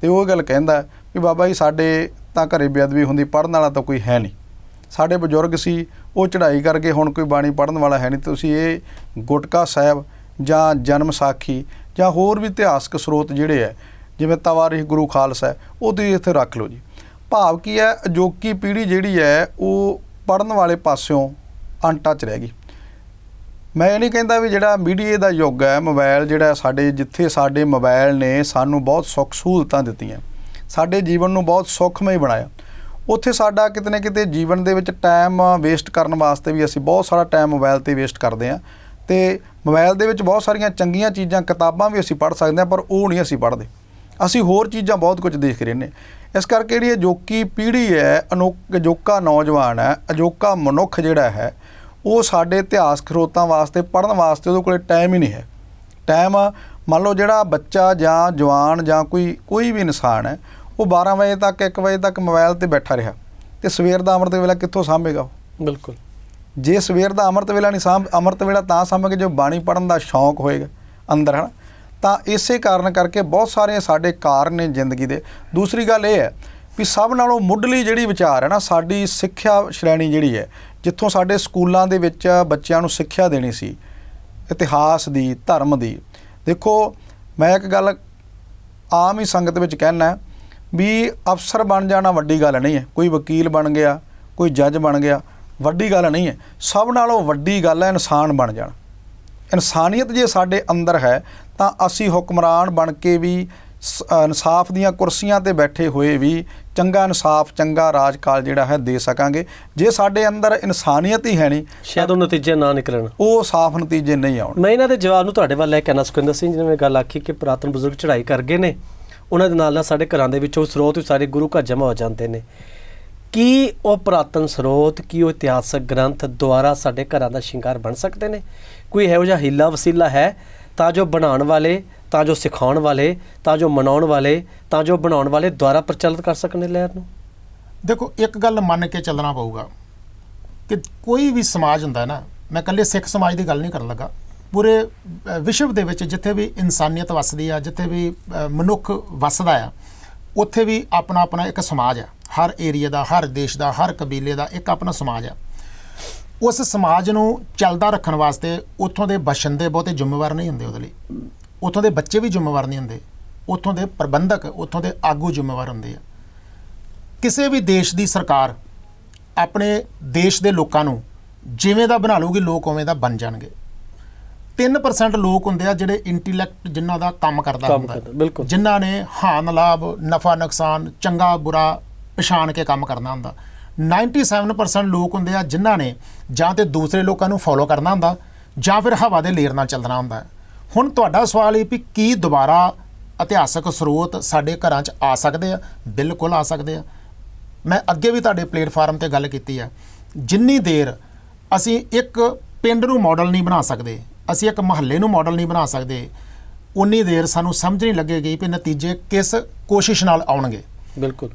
ਤੇ ਉਹ ਗੱਲ ਕਹਿੰਦਾ ਵੀ ਬਾਬਾ ਜੀ, ਸਾਡੇ ਤਾਂ ਘਰੇ ਬੇਅਦਬੀ ਹੁੰਦੀ ਪੜਨ ਵਾਲਾ ਤਾਂ ਕੋਈ ਹੈ ਨਹੀਂ। ਸਾਡੇ ਬਜ਼ੁਰਗ ਸੀ, ਉਹ ਚੜ੍ਹਾਈ ਕਰਕੇ ਹੁਣ ਕੋਈ ਬਾਣੀ ਪੜਨ ਵਾਲਾ ਹੈ ਨਹੀਂ, ਤੁਸੀਂ ਇਹ ਗੁਟਕਾ ਸਾਹਿਬ ਜਾਂ ਜਨਮ ਸਾਖੀ ਜਾਂ ਹੋਰ ਵੀ ਇਤਿਹਾਸਕ ਸਰੋਤ ਜਿਹੜੇ ਹੈ, ਜਿਵੇਂ ਤਵਾਰੀਖ ਗੁਰੂ ਖਾਲਸਾ ਉਹ ਤੁਸੀਂ ਇੱਥੇ ਰੱਖ ਲਓ ਜੀ। ਭਾਵ ਕੀ ਹੈ, ਅਜੋਕੀ ਪੀੜ੍ਹੀ ਜਿਹੜੀ ਹੈ, ਉਹ ਪੜਨ ਵਾਲੇ ਪਾਸਿਓਂ ਅਨਟੱਚ ਰਹਿ ਗਈ। ਮੈਂ ਇਹ ਨਹੀਂ ਕਹਿੰਦਾ ਵੀ ਜਿਹੜਾ ਮੀਡੀਆ ਦਾ ਯੁੱਗ ਹੈ ਮੋਬਾਈਲ ਜਿਹੜਾ ਸਾਡੇ, ਜਿੱਥੇ ਸਾਡੇ ਮੋਬਾਈਲ ਨੇ ਸਾਨੂੰ ਬਹੁਤ ਸੁੱਖ ਸਹੂਲਤਾਂ ਦਿੱਤੀਆਂ, ਸਾਡੇ ਜੀਵਨ ਨੂੰ ਬਹੁਤ ਸੁੱਖਮਈ ਬਣਾਇਆ। ਉੱਥੇ ਸਾਡਾ ਕਿਤੇ ਨਾ ਕਿਤੇ ਜੀਵਨ ਦੇ ਵਿੱਚ ਟਾਈਮ ਵੇਸਟ ਕਰਨ ਵਾਸਤੇ ਵੀ ਅਸੀਂ ਬਹੁਤ ਸਾਰਾ ਟਾਈਮ ਮੋਬਾਈਲ ਤੇ ਵੇਸਟ ਕਰਦੇ ਹਾਂ ਤੇ ਮੋਬਾਈਲ ਦੇ ਵਿੱਚ ਬਹੁਤ ਸਾਰੀਆਂ ਚੰਗੀਆਂ ਚੀਜ਼ਾਂ, ਕਿਤਾਬਾਂ ਵੀ ਅਸੀਂ ਪੜ੍ਹ ਸਕਦੇ ਹਾਂ, ਪਰ ਉਹ ਨਹੀਂ ਅਸੀਂ ਪੜ੍ਹਦੇ। ਅਸੀਂ ਹੋਰ ਚੀਜ਼ਾਂ ਬਹੁਤ ਕੁਝ ਦੇਖ ਰਹੇ ਨੇ ਇਸ ਕਰਕੇ ਜਿਹੜੀ ਅਜੋਕੀ ਪੀੜ੍ਹੀ ਹੈ ਅਨੋਖ ਅਜੋਕਾ ਨੌਜਵਾਨ ਹੈ ਅਜੋਕਾ ਮਨੁੱਖ ਜਿਹੜਾ ਹੈ ਉਹ ਸਾਡੇ ਇਤਿਹਾਸ ਖਰੋਤਾਂ ਵਾਸਤੇ ਪੜ੍ਹਨ ਵਾਸਤੇ ਉਹਦੇ ਕੋਲੇ ਟਾਈਮ ਹੀ ਨਹੀਂ ਹੈ। ਟਾਈਮ ਮੰਨ ਲਓ ਜਿਹੜਾ ਬੱਚਾ ਜਾਂ ਜਵਾਨ ਜਾਂ ਕੋਈ ਕੋਈ ਵੀ ਇਨਸਾਨ ਹੈ ਉਹ 12 ਵਜੇ ਤੱਕ 1 ਵਜੇ ਤੱਕ ਮੋਬਾਈਲ ਤੇ ਬੈਠਾ ਰਿਹਾ ਤੇ ਸਵੇਰ ਦਾ ਅੰਮ੍ਰਿਤ ਵੇਲਾ ਕਿੱਥੋਂ ਸਾਂਭੇਗਾ ਉਹ? ਬਿਲਕੁਲ। ਜੇ ਸਵੇਰ ਦਾ ਅੰਮ੍ਰਿਤ ਵੇਲਾ ਨਹੀਂ ਸਾਂਭ ਅੰਮ੍ਰਿਤ ਵੇਲਾ ਤਾਂ ਸਾਂਭਾਂਗੇ ਜੋ ਬਾਣੀ ਪੜਨ ਦਾ ਸ਼ੌਂਕ ਹੋਏਗਾ ਅੰਦਰ ਹਨ। ਤਾਂ ਇਸੇ ਕਾਰਨ ਕਰਕੇ ਬਹੁਤ ਸਾਰੇ ਸਾਡੇ ਕਾਰਨ ਨੇ ਜ਼ਿੰਦਗੀ ਦੇ। ਦੂਸਰੀ ਗੱਲ ਇਹ ਹੈ ਵੀ ਸਭ ਨਾਲੋਂ ਮੁੱਢਲੀ ਜਿਹੜੀ ਵਿਚਾਰ ਹੈ ਨਾ, ਸਾਡੀ ਸਿੱਖਿਆ ਸ਼੍ਰੇਣੀ ਜਿਹੜੀ ਹੈ, ਜਿੱਥੋਂ ਸਾਡੇ ਸਕੂਲਾਂ ਦੇ ਵਿੱਚ ਬੱਚਿਆਂ ਨੂੰ ਸਿੱਖਿਆ ਦੇਣੀ ਸੀ, ਇਤਿਹਾਸ ਦੀ, ਧਰਮ ਦੀ। ਦੇਖੋ, ਮੈਂ ਇੱਕ ਗੱਲ ਆਮ ਹੀ ਸੰਗਤ ਵਿੱਚ ਕਹਿਣਾ ਵੀ ਅਫਸਰ ਬਣ ਜਾਣਾ ਵੱਡੀ ਗੱਲ ਨਹੀਂ ਹੈ। ਕੋਈ ਵਕੀਲ ਬਣ ਗਿਆ, ਕੋਈ ਜੱਜ ਬਣ ਗਿਆ, ਵੱਡੀ ਗੱਲ ਨਹੀਂ ਹੈ। ਸਭ ਨਾਲੋਂ ਵੱਡੀ ਗੱਲ ਹੈ ਇਨਸਾਨ ਬਣ ਜਾਣਾ। ਇਨਸਾਨੀਅਤ ਜੇ ਸਾਡੇ ਅੰਦਰ ਹੈ ਤਾਂ ਅਸੀਂ ਹੁਕਮਰਾਨ ਬਣ ਕੇ ਵੀ ਇਨਸਾਫ ਦੀਆਂ ਕੁਰਸੀਆਂ ਤੇ ਬੈਠੇ ਹੋਏ ਵੀ ਚੰਗਾ ਇਨਸਾਫ ਚੰਗਾ ਰਾਜਕਾਲ ਜਿਹੜਾ ਹੈ ਦੇ ਸਕਾਂਗੇ। ਜੇ ਸਾਡੇ ਅੰਦਰ ਇਨਸਾਨੀਅਤ ਹੀ ਹੈ ਨਹੀਂ ਸ਼ਾਇਦ ਉਹ ਨਤੀਜੇ ਨਾ ਨਿਕਲਣ। ਉਹ ਸਾਫ਼ ਨਤੀਜੇ ਨਹੀਂ ਆਉਣ। ਮੈਂ ਇਹਨਾਂ ਦੇ ਜਵਾਬ ਨੂੰ ਤੁਹਾਡੇ ਵੱਲ ਲੈ ਕੇ ਆਉਣਾ ਸੁਖਿੰਦਰ ਸਿੰਘ ਜਿਵੇਂ ਗੱਲ ਆਖੀ ਕਿ ਪੁਰਾਤਨ ਬਜ਼ੁਰਗ ਚੜ੍ਹਾਈ ਕਰ ਗਏ ਨੇ। ਉਹਨਾਂ ਦੇ ਨਾਲ ਨਾਲ ਸਾਡੇ ਘਰਾਂ ਦੇ ਵਿੱਚ ਉਹ ਸਰੋਤ ਵੀ ਸਾਰੇ ਗੁਰੂ ਘਰ ਜਮ੍ਹਾਂ ਹੋ ਜਾਂਦੇ ਨੇ। ਕੀ ਉਹ ਪੁਰਾਤਨ ਸਰੋਤ, ਕੀ ਉਹ ਇਤਿਹਾਸਕ ਗ੍ਰੰਥ ਦੁਆਰਾ ਸਾਡੇ ਘਰਾਂ ਦਾ ਸ਼ਿੰਗਾਰ ਬਣ ਸਕਦੇ ਨੇ? ਕੋਈ ਇਹੋ ਜਿਹਾ ਹੀਲਾ ਵਸੀਲਾ ਹੈ? ਤਾਂ ਜੋ ਬਣਾਉਣ ਵਾਲੇ, ਤਾਂ ਜੋ ਸਿਖਾਉਣ ਵਾਲੇ, ਤਾਂ ਜੋ ਮਨਾਉਣ ਵਾਲੇ, ਤਾਂ ਜੋ ਬਣਾਉਣ ਵਾਲੇ ਦੁਆਰਾ ਪ੍ਰਚਲਿਤ ਕਰ ਸਕਣ ਲਹਿਰ ਨੂੰ? ਦੇਖੋ, ਇੱਕ ਗੱਲ ਮੰਨ ਕੇ ਚੱਲਣਾ ਪਊਗਾ ਕਿ ਕੋਈ ਵੀ ਸਮਾਜ ਹੁੰਦਾ ਨਾ, ਮੈਂ ਇਕੱਲੇ ਸਿੱਖ ਸਮਾਜ ਦੀ ਗੱਲ ਨਹੀਂ ਕਰਨ ਲੱਗਾ। ਪੂਰੇ ਵਿਸ਼ਵ ਦੇ ਵਿੱਚ ਜਿੱਥੇ ਵੀ ਇਨਸਾਨੀਅਤ ਵੱਸਦੀ ਆ, ਜਿੱਥੇ ਵੀ ਮਨੁੱਖ ਵੱਸਦਾ ਆ ਉੱਥੇ ਵੀ ਆਪਣਾ ਆਪਣਾ ਇੱਕ ਸਮਾਜ ਹੈ। ਹਰ ਏਰੀਆ ਦਾ, ਹਰ ਦੇਸ਼ ਦਾ, ਹਰ ਕਬੀਲੇ ਦਾ ਇੱਕ ਆਪਣਾ ਸਮਾਜ ਆ ਉਸ ਸਮਾਜ ਨੂੰ ਚੱਲਦਾ ਰੱਖਣ ਵਾਸਤੇ ਉੱਥੋਂ ਦੇ ਬਸ਼ਿੰਦੇ ਬਹੁਤੇ ਜ਼ਿੰਮੇਵਾਰ ਨਹੀਂ ਹੁੰਦੇ ਉਹਦੇ ਲਈ। ਉੱਥੋਂ ਦੇ ਬੱਚੇ ਵੀ ਜ਼ਿੰਮੇਵਾਰ ਨਹੀਂ ਹੁੰਦੇ। ਉੱਥੋਂ ਦੇ ਪ੍ਰਬੰਧਕ, ਉੱਥੋਂ ਦੇ ਆਗੂ ਜ਼ਿੰਮੇਵਾਰ ਹੁੰਦੇ ਆ। ਕਿਸੇ ਵੀ ਦੇਸ਼ ਦੀ ਸਰਕਾਰ ਆਪਣੇ ਦੇਸ਼ ਦੇ ਲੋਕਾਂ ਨੂੰ ਜਿਵੇਂ ਦਾ ਬਣਾ ਲਊਗੀ, ਲੋਕ ਉਵੇਂ ਦਾ ਬਣ ਜਾਣਗੇ। 3% ਲੋਕ ਹੁੰਦੇ ਆ ਜਿਹੜੇ ਇੰਟੈਲੈਕਟ ਜਿਨ੍ਹਾਂ ਦਾ ਕੰਮ ਕਰਦਾ ਕੰਮ ਹੁੰਦਾ। ਕਰਦਾ, ਬਿਲਕੁਲ। ਜਿਨ੍ਹਾਂ ਨੇ ਹਾਨ ਲਾਭ ਨਫਾ ਨੁਕਸਾਨ ਚੰਗਾ ਬੁਰਾ ਪਛਾਣ ਕੇ ਕੰਮ ਕਰਨਾ ਹੁੰਦਾ। 97% ਲੋਕ ਹੁੰਦੇ ਆ ਜਿਨ੍ਹਾਂ ਨੇ ਜਾਂ ਤੇ ਦੂਸਰੇ ਲੋਕਾਂ ਨੂੰ ਫੋਲੋ ਕਰਨਾ ਹੁੰਦਾ ਜਾਂ ਫਿਰ ਹਵਾ ਦੇ ਲੇਰ ਨਾਲ ਚੱਲਣਾ ਹੁੰਦਾ। ਹੁਣ ਤੁਹਾਡਾ ਸਵਾਲ ਇਹ ਵੀ ਕੀ ਦੁਬਾਰਾ ਇਤਿਹਾਸਕ ਸਰੋਤ ਸਾਡੇ ਘਰਾਂ 'ਚ ਆ ਸਕਦੇ ਆ? ਬਿਲਕੁਲ ਆ ਸਕਦੇ ਆ। ਮੈਂ ਅੱਗੇ ਵੀ ਤੁਹਾਡੇ ਪਲੇਟਫਾਰਮ ਤੇ ਗੱਲ ਕੀਤੀ ਆ। ਜਿੰਨੀ ਦੇਰ ਅਸੀਂ ਇੱਕ ਪਿੰਡ ਨੂੰ ਮਾਡਲ ਨਹੀਂ ਬਣਾ ਸਕਦੇ ਅਸੀਂ ਇੱਕ ਮਹੱਲੇ ਨੂੰ ਮਾਡਲ ਨਹੀਂ ਬਣਾ ਸਕਦੇ। ਉਨੀ ਦੇਰ ਸਾਨੂੰ ਸਮਝ ਨਹੀਂ ਲੱਗੇਗੀ ਕਿ ਨਤੀਜੇ ਕਿਸ ਕੋਸ਼ਿਸ਼ ਨਾਲ ਆਉਣਗੇ। ਬਿਲਕੁਲ।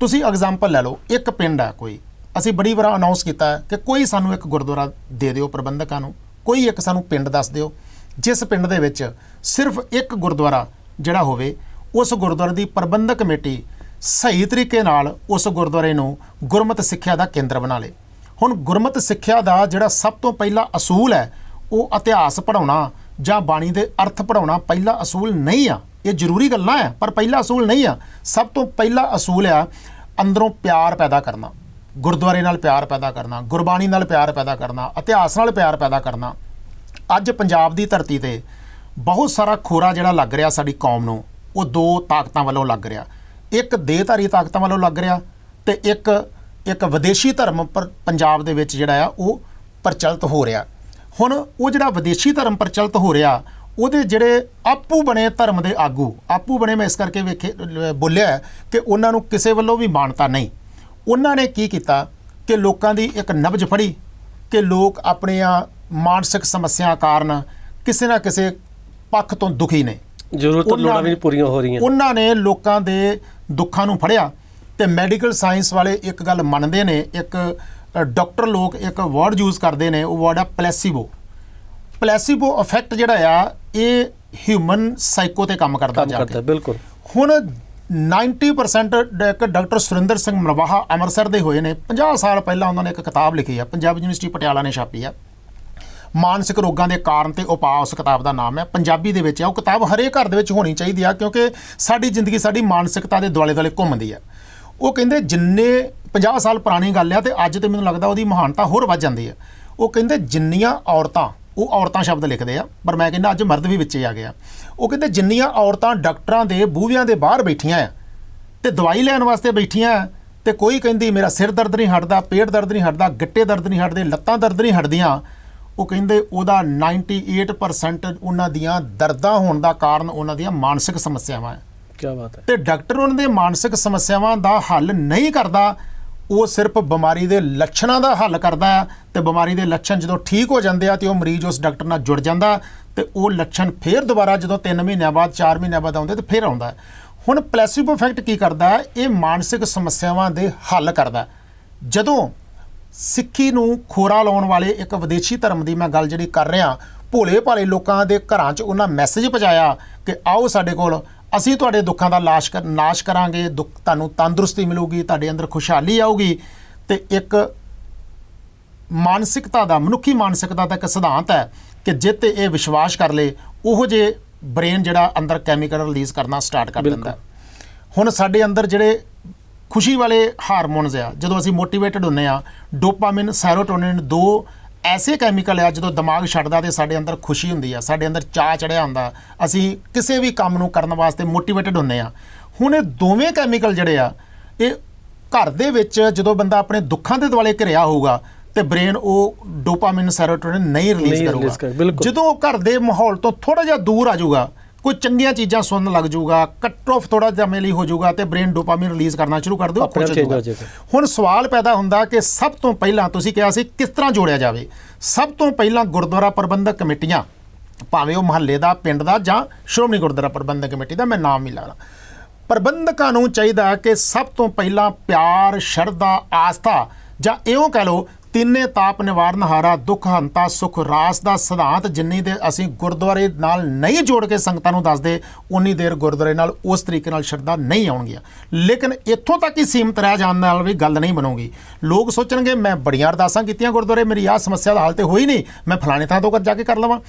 ਤੁਸੀਂ ਐਗਜ਼ਾਮਪਲ ਲੈ ਲਓ ਇੱਕ ਪਿੰਡ ਹੈ ਕੋਈ। ਅਸੀਂ ਬੜੀ ਵਾਰ ਅਨਾਉਂਸ ਕੀਤਾ ਕਿ ਕੋਈ ਸਾਨੂੰ ਇੱਕ ਗੁਰਦੁਆਰਾ ਦੇ ਦਿਓ ਪ੍ਰਬੰਧਕਾਂ ਨੂੰ ਕੋਈ ਇੱਕ ਸਾਨੂੰ ਪਿੰਡ ਦੱਸ ਦਿਓ। ਜਿਸ ਪਿੰਡ ਦੇ ਵਿੱਚ ਸਿਰਫ ਇੱਕ ਗੁਰਦੁਆਰਾ ਜਿਹੜਾ ਹੋਵੇ ਉਸ ਗੁਰਦੁਆਰੇ ਦੀ ਪ੍ਰਬੰਧਕ ਕਮੇਟੀ ਸਹੀ ਤਰੀਕੇ ਨਾਲ ਉਸ ਗੁਰਦੁਆਰੇ ਨੂੰ ਗੁਰਮਤਿ ਸਿੱਖਿਆ ਦਾ ਕੇਂਦਰ ਬਣਾ ਲੇ। ਹੁਣ ਗੁਰਮਤਿ ਸਿੱਖਿਆ ਦਾ ਜਿਹੜਾ ਸਭ ਤੋਂ ਪਹਿਲਾ ਅਸੂਲ ਹੈ ਉਹ ਇਤਿਹਾਸ ਪੜਾਉਣਾ ਜਾਂ ਬਾਣੀ ਦੇ ਅਰਥ ਪੜਾਉਣਾ ਪਹਿਲਾ ਅਸੂਲ ਨਹੀਂ ਆ। ਇਹ ਜ਼ਰੂਰੀ ਗੱਲਾਂ ਆ, ਪਰ ਪਹਿਲਾ ਅਸੂਲ ਨਹੀਂ ਆ। ਸਭ ਤੋਂ ਪਹਿਲਾ ਅਸੂਲ ਆ ਅੰਦਰੋਂ ਪਿਆਰ ਪੈਦਾ ਕਰਨਾ, ਗੁਰਦੁਆਰੇ ਨਾਲ ਪਿਆਰ ਪੈਦਾ ਕਰਨਾ, ਗੁਰਬਾਣੀ ਨਾਲ ਪਿਆਰ ਪੈਦਾ ਕਰਨਾ, ਇਤਿਹਾਸ ਨਾਲ ਪਿਆਰ ਪੈਦਾ ਕਰਨਾ। ਅੱਜ ਪੰਜਾਬ ਦੀ ਧਰਤੀ ਤੇ ਬਹੁਤ ਸਾਰਾ ਖੋਰਾ ਜਿਹੜਾ ਲੱਗ ਰਿਹਾ ਸਾਡੀ ਕੌਮ ਨੂੰ, ਉਹ ਦੋ ਤਾਕਤਾਂ ਵੱਲੋਂ ਲੱਗ ਰਿਹਾ। ਇੱਕ ਦੇਹਧਾਰੀ ਤਾਕਤਾਂ ਵੱਲੋਂ ਲੱਗ ਰਿਹਾ ਤੇ ਇੱਕ ਇੱਕ ਵਿਦੇਸ਼ੀ ਧਰਮ ਪਰ ਪੰਜਾਬ ਦੇ ਵਿੱਚ ਜਿਹੜਾ ਆ, ਉਹ ਪ੍ਰਚਲਿਤ ਹੋ ਰਿਹਾ। ਹੁਣ ਉਹ ਜਿਹੜਾ ਵਿਦੇਸ਼ੀ ਧਰਮ ਪ੍ਰਚਲਿਤ ਹੋ ਰਿਹਾ ਉਹਦੇ ਜਿਹੜੇ ਆਪੂ ਬਣੇ ਧਰਮ ਦੇ ਆਗੂ ਆਪੂ ਬਣੇ ਮੈਂ ਇਸ ਕਰਕੇ ਵੇਖੇ ਬੋਲਿਆ ਕਿ ਉਹਨਾਂ ਨੂੰ ਕਿਸੇ ਵੱਲੋਂ ਵੀ ਮਾਨਤਾ ਨਹੀਂ। ਉਹਨਾਂ ਨੇ ਕੀ ਕੀਤਾ ਕਿ ਲੋਕਾਂ ਦੀ ਇੱਕ ਨਬਜ ਫੜੀ ਕਿ ਲੋਕ ਆਪਣੀਆਂ ਮਾਨਸਿਕ ਸਮੱਸਿਆ ਕਾਰਨ ਕਿਸੇ ਨਾ ਕਿਸੇ ਪੱਖ ਤੋਂ ਦੁਖੀ ਨੇ। ਜ਼ਰੂਰਤ ਲੋੜਾਂ ਵੀ ਪੂਰੀਆਂ ਹੋ ਰਹੀਆਂ ਉਹਨਾਂ ਨੇ ਲੋਕਾਂ ਦੇ ਦੁੱਖਾਂ ਨੂੰ ਫੜਿਆ ਤੇ ਮੈਡੀਕਲ ਸਾਇੰਸ ਵਾਲੇ ਇੱਕ ਗੱਲ ਮੰਨਦੇ ਨੇ ਇੱਕ ਡਾਕਟਰ ਲੋਕ ਇੱਕ ਵਰਡ ਯੂਜ਼ ਕਰਦੇ ਨੇ ਉਹ ਵਰਡ ਆ ਪਲੈਸੀਬੋ ਪਲੈਸੀਬੋ ਇਫੈਕਟ ਜਿਹੜਾ ਆ ਇਹ ਹਿਊਮਨ ਸਾਈਕੋ ਤੇ ਕੰਮ ਕਰਦਾ ਜਾ ਕਰਦਾ ਕੇ ਬਿਲਕੁਲ। ਹੁਣ 90% ਡ- ਇੱਕ ਡਾਕਟਰ ਸੁਰਿੰਦਰ ਸਿੰਘ ਮਰਵਾਹਾ ਅੰਮ੍ਰਿਤਸਰ ਦੇ ਹੋਏ ਨੇ। 50 ਸਾਲ ਪਹਿਲਾਂ ਉਹਨਾਂ ਨੇ ਇੱਕ ਕਿਤਾਬ ਲਿਖੀ ਆ ਪੰਜਾਬ ਯੂਨੀਵਰਸਿਟੀ ਪਟਿਆਲਾ ਨੇ ਛਾਪੀ ਆ। ਮਾਨਸਿਕ ਰੋਗਾਂ ਦੇ ਕਾਰਨ ਤੇ ਉਪਾਅ ਉਸ ਕਿਤਾਬ ਦਾ ਨਾਮ ਹੈ ਪੰਜਾਬੀ ਦੇ ਵਿੱਚ ਹੈ ਉਹ ਕਿਤਾਬ ਹਰੇਕ ਘਰ ਦੇ ਵਿੱਚ ਹੋਣੀ ਚਾਹੀਦੀ ਆ ਕਿਉਂਕਿ ਸਾਡੀ ਜ਼ਿੰਦਗੀ ਸਾਡੀ ਮਾਨਸਿਕਤਾ ਦੇ ਦੁਆਲੇ ਦੁਆਲੇ ਘੁੰਮਦੀ ਆ। ਉਹ ਕਹਿੰਦੇ ਜਿੰਨੇ 50 ਸਾਲ ਪੁਰਾਣੀ ਗੱਲ ਆ ਤੇ ਅੱਜ ਤੇ ਮੈਨੂੰ ਲੱਗਦਾ ਉਹਦੀ ਮਹਾਨਤਾ ਹੋਰ ਵੱਧ ਜਾਂਦੀ ਆ। ਉਹ ਕਹਿੰਦੇ ਜਿੰਨੀਆਂ ਔਰਤਾਂ ਉਹ ਔਰਤਾਂ ਸ਼ਬਦ ਲਿਖਦੇ ਆ ਪਰ ਮੈਂ ਕਹਿੰਦਾ ਅੱਜ ਮਰਦ ਵੀ ਵਿੱਚੇ ਆ ਗਿਆ ਉਹ ਕਹਿੰਦੇ ਜਿੰਨੀਆਂ ਔਰਤਾਂ ਡਾਕਟਰਾਂ ਦੇ ਬੂਹਿਆਂ ਦੇ ਬਾਹਰ ਬੈਠੀਆਂ ਆ ਤੇ ਦਵਾਈ ਲੈਣ ਵਾਸਤੇ ਬੈਠੀਆਂ ਆ, ਤੇ ਕੋਈ ਕਹਿੰਦੀ ਮੇਰਾ ਸਿਰ ਦਰਦ ਨਹੀਂ ਹਟਦਾ ਪੇਟ ਦਰਦ ਨਹੀਂ ਹਟਦਾ ਗਿੱਟੇ ਦਰਦ ਨਹੀਂ ਹਟਦੇ ਲੱਤਾਂ ਦਰਦ ਨਹੀਂ ਹਟਦੀਆਂ ਉਹ ਕਹਿੰਦੇ ਉਹਦਾ 98% ਉਹਨਾਂ ਦੀਆਂ ਦਰਦਾਂ ਹੋਣ ਦਾ ਕਾਰਨ ਉਹਨਾਂ ਦੀਆਂ ਮਾਨਸਿਕ ਸਮੱਸਿਆਵਾਂ ਹੈ ਕੀ ਬਾਤ ਹੈ। ਤੇ ਡਾਕਟਰ ਉਹਨਾਂ ਦੇ ਮਾਨਸਿਕ ਸਮੱਸਿਆਵਾਂ ਦਾ ਹੱਲ ਨਹੀਂ ਕਰਦਾ, ਉਹ ਸਿਰਫ ਬਿਮਾਰੀ ਦੇ ਲੱਛਣਾਂ ਦਾ ਹੱਲ ਕਰਦਾ ਹੈ ਤੇ ਬਿਮਾਰੀ ਦੇ ਲੱਛਣ ਜਦੋਂ ਠੀਕ ਹੋ ਜਾਂਦੇ ਆ ਤੇ ਉਹ ਮਰੀਜ਼ ਉਸ ਡਾਕਟਰ ਨਾਲ ਜੁੜ ਜਾਂਦਾ ਤੇ ਉਹ ਲੱਛਣ ਫੇਰ ਦੁਬਾਰਾ ਜਦੋਂ 3 ਮਹੀਨਿਆਂ ਬਾਅਦ 4 ਮਹੀਨਿਆਂ ਬਾਅਦ ਆਉਂਦੇ ਤੇ ਫੇਰ ਆਉਂਦਾ ਹੁਣ ਪਲੇਸਿਬੋ ਇਫੈਕਟ ਕੀ ਕਰਦਾ ਹੈ? ਇਹ ਮਾਨਸਿਕ ਸਮੱਸਿਆਵਾਂ ਦੇ ਹੱਲ ਕਰਦਾ ਜਦੋਂ ਸਿੱਖੀ ਨੂੰ ਖੋਰਾ ਲਾਉਣ ਵਾਲੇ ਇੱਕ ਵਿਦੇਸ਼ੀ ਧਰਮ ਦੀ ਮੈਂ ਗੱਲ ਜਿਹੜੀ ਕਰ ਰਿਹਾ ਭੋਲੇ ਭਾਲੇ ਲੋਕਾਂ ਦੇ ਘਰਾਂ 'ਚ ਉਹਨਾਂ ਮੈਸੇਜ ਪਹੁੰਚਾਇਆ ਕਿ ਆਓ ਸਾਡੇ ਕੋਲ ਅਸੀਂ ਤੁਹਾਡੇ ਦੁੱਖਾਂ ਦਾ ਲਾਸ਼ ਕਰ ਨਾਸ਼ ਕਰਾਂਗੇ ਦੁੱਖ ਤੁਹਾਨੂੰ ਤੰਦਰੁਸਤੀ ਮਿਲੂਗੀ ਤੁਹਾਡੇ ਅੰਦਰ ਖੁਸ਼ਹਾਲੀ ਆਊਗੀ ਤੇ ਇੱਕ ਮਾਨਸਿਕਤਾ ਦਾ ਮਨੁੱਖੀ ਮਾਨਸਿਕਤਾ ਦਾ ਇੱਕ ਸਿਧਾਂਤ ਹੈ ਕਿ ਜਿੱਤੇ ਇਹ ਵਿਸ਼ਵਾਸ ਕਰ ਲੇ ਉਹੋ ਜੇ ਬ੍ਰੇਨ ਜਿਹੜਾ ਅੰਦਰ ਕੈਮੀਕਲ ਰਿਲੀਜ਼ ਕਰਨਾ ਸਟਾਰਟ ਕਰ ਦਿੰਦਾ। ਹੁਣ ਸਾਡੇ ਅੰਦਰ ਜਿਹੜੇ ਖੁਸ਼ੀ ਵਾਲੇ ਹਾਰਮੋਨਸ ਆ ਜਦੋਂ ਅਸੀਂ ਮੋਟੀਵੇਟਡ ਹੁੰਨੇ ਆ ਡੋਪਾਮਾਈਨ ਸੈਰੋਟੋਨਿਨ ਦੋ ਐਸੇ ਕੈਮੀਕਲ ਆ ਜਦੋਂ ਦਿਮਾਗ ਛੱਡਦਾ ਤੇ ਸਾਡੇ ਅੰਦਰ ਖੁਸ਼ੀ ਹੁੰਦੀ ਆ ਸਾਡੇ ਅੰਦਰ ਚਾਹ ਚੜਿਆ ਹੁੰਦਾ। ਅਸੀਂ ਕਿਸੇ ਵੀ ਕੰਮ ਨੂੰ ਕਰਨ ਵਾਸਤੇ ਮੋਟੀਵੇਟਡ ਹੁੰਨੇ ਆ। ਹੁਣ ਇਹ ਦੋਵੇਂ ਕੈਮੀਕਲ ਜਿਹੜੇ ਆ ਇਹ ਘਰ ਦੇ ਵਿੱਚ ਜਦੋਂ ਬੰਦਾ ਆਪਣੇ ਦੁੱਖਾਂ ਦੇ ਦੁਆਲੇ ਘਿਰਿਆ ਹੋਊਗਾ ਤੇ ਬ੍ਰੇਨ ਉਹ ਡੋਪਾਮਾਈਨ ਸੈਰੋਟੋਨਿਨ ਨਹੀਂ ਰਿਲੀਜ਼ ਕਰੂਗਾ। ਜਦੋਂ ਉਹ ਘਰ ਦੇ ਮਾਹੌਲ ਤੋਂ ਥੋੜਾ ਜਿਹਾ ਦੂਰ ਆ ਜਾਊਗਾ ਕੋਈ ਚੰਗੀਆਂ ਚੀਜ਼ਾਂ ਸੁਣਨ ਲੱਗ ਜਾਊਗਾ ਕੱਟ ਆਫ ਥੋੜਾ ਜਿਹਾ ਮੇਲੀ ਹੋ ਜਾਊਗਾ ਤੇ ਬ੍ਰੇਨ ਡੋਪਾਮਾਈਨ ਰਿਲੀਜ਼ ਕਰਨਾ ਸ਼ੁਰੂ ਕਰ ਦਿਓ ਆਪਣੇ ਆਪ change ਹੋ ਜਾਊਗਾ। ਹੁਣ ਸਵਾਲ ਪੈਦਾ ਹੁੰਦਾ ਕਿ ਸਭ ਤੋਂ ਪਹਿਲਾਂ ਤੁਸੀਂ ਕਿਹਾ ਸੀ ਕਿਸ ਤਰ੍ਹਾਂ ਜੋੜਿਆ ਜਾਵੇ? ਸਭ ਤੋਂ ਪਹਿਲਾਂ ਗੁਰਦੁਆਰਾ ਪ੍ਰਬੰਧਕ ਕਮੇਟੀਆਂ ਭਾਵੇਂ ਉਹ ਮਹੱਲੇ ਦਾ ਪਿੰਡ ਦਾ ਜਾਂ ਸ਼੍ਰੋਮਣੀ ਗੁਰਦੁਆਰਾ ਪ੍ਰਬੰਧਕ ਕਮੇਟੀ ਦਾ ਮੈਂ ਨਾਮ ਹੀ ਲਾਣਾ ਪ੍ਰਬੰਧਕਾਂ ਨੂੰ ਚਾਹੀਦਾ ਕਿ ਸਭ ਤੋਂ ਪਹਿਲਾਂ ਪਿਆਰ ਸ਼ਰਧਾ ਆਸਥਾ ਜਾਂ ਇਉਂ ਕਹਿ ਲਓ ਤਿੰਨੇ ਤਾਪ ਨਿਵਾਰਨ ਹਾਰਾ ਦੁੱਖ ਹੰਤਾ ਸੁਖ ਰਾਸ ਦਾ ਸਿਧਾਂਤ ਜਿੰਨੀ ਦੇ ਅਸੀਂ ਗੁਰਦੁਆਰੇ ਨਾਲ ਨਹੀਂ ਜੋੜ ਕੇ ਸੰਗਤਾਂ ਨੂੰ ਦੱਸਦੇ ਉਨੀ ਦੇਰ ਗੁਰਦੁਆਰੇ ਨਾਲ ਉਸ ਤਰੀਕੇ ਨਾਲ ਸ਼ਰਧਾ ਨਹੀਂ ਆਉਣਗੀਆਂ। ਲੇਕਿਨ ਇੱਥੋਂ ਤੱਕ ਹੀ ਸੀਮਤ ਰਹਿ ਜਾਣ ਨਾਲ ਵੀ ਗੱਲ ਨਹੀਂ ਬਣੂਗੀ। ਲੋਕ ਸੋਚਣਗੇ ਮੈਂ ਬੜੀਆਂ ਅਰਦਾਸਾਂ ਕੀਤੀਆਂ ਗੁਰਦੁਆਰੇ ਮੇਰੀ ਆਹ ਸਮੱਸਿਆ ਦਾ ਹੱਲ ਤੇ ਹੋਈ ਨਹੀਂ। ਮੈਂ ਫਲਾਣੇ ਥਾਂ ਤੋਂ ਜਾ ਕੇ ਕਰ ਲਵਾਂ।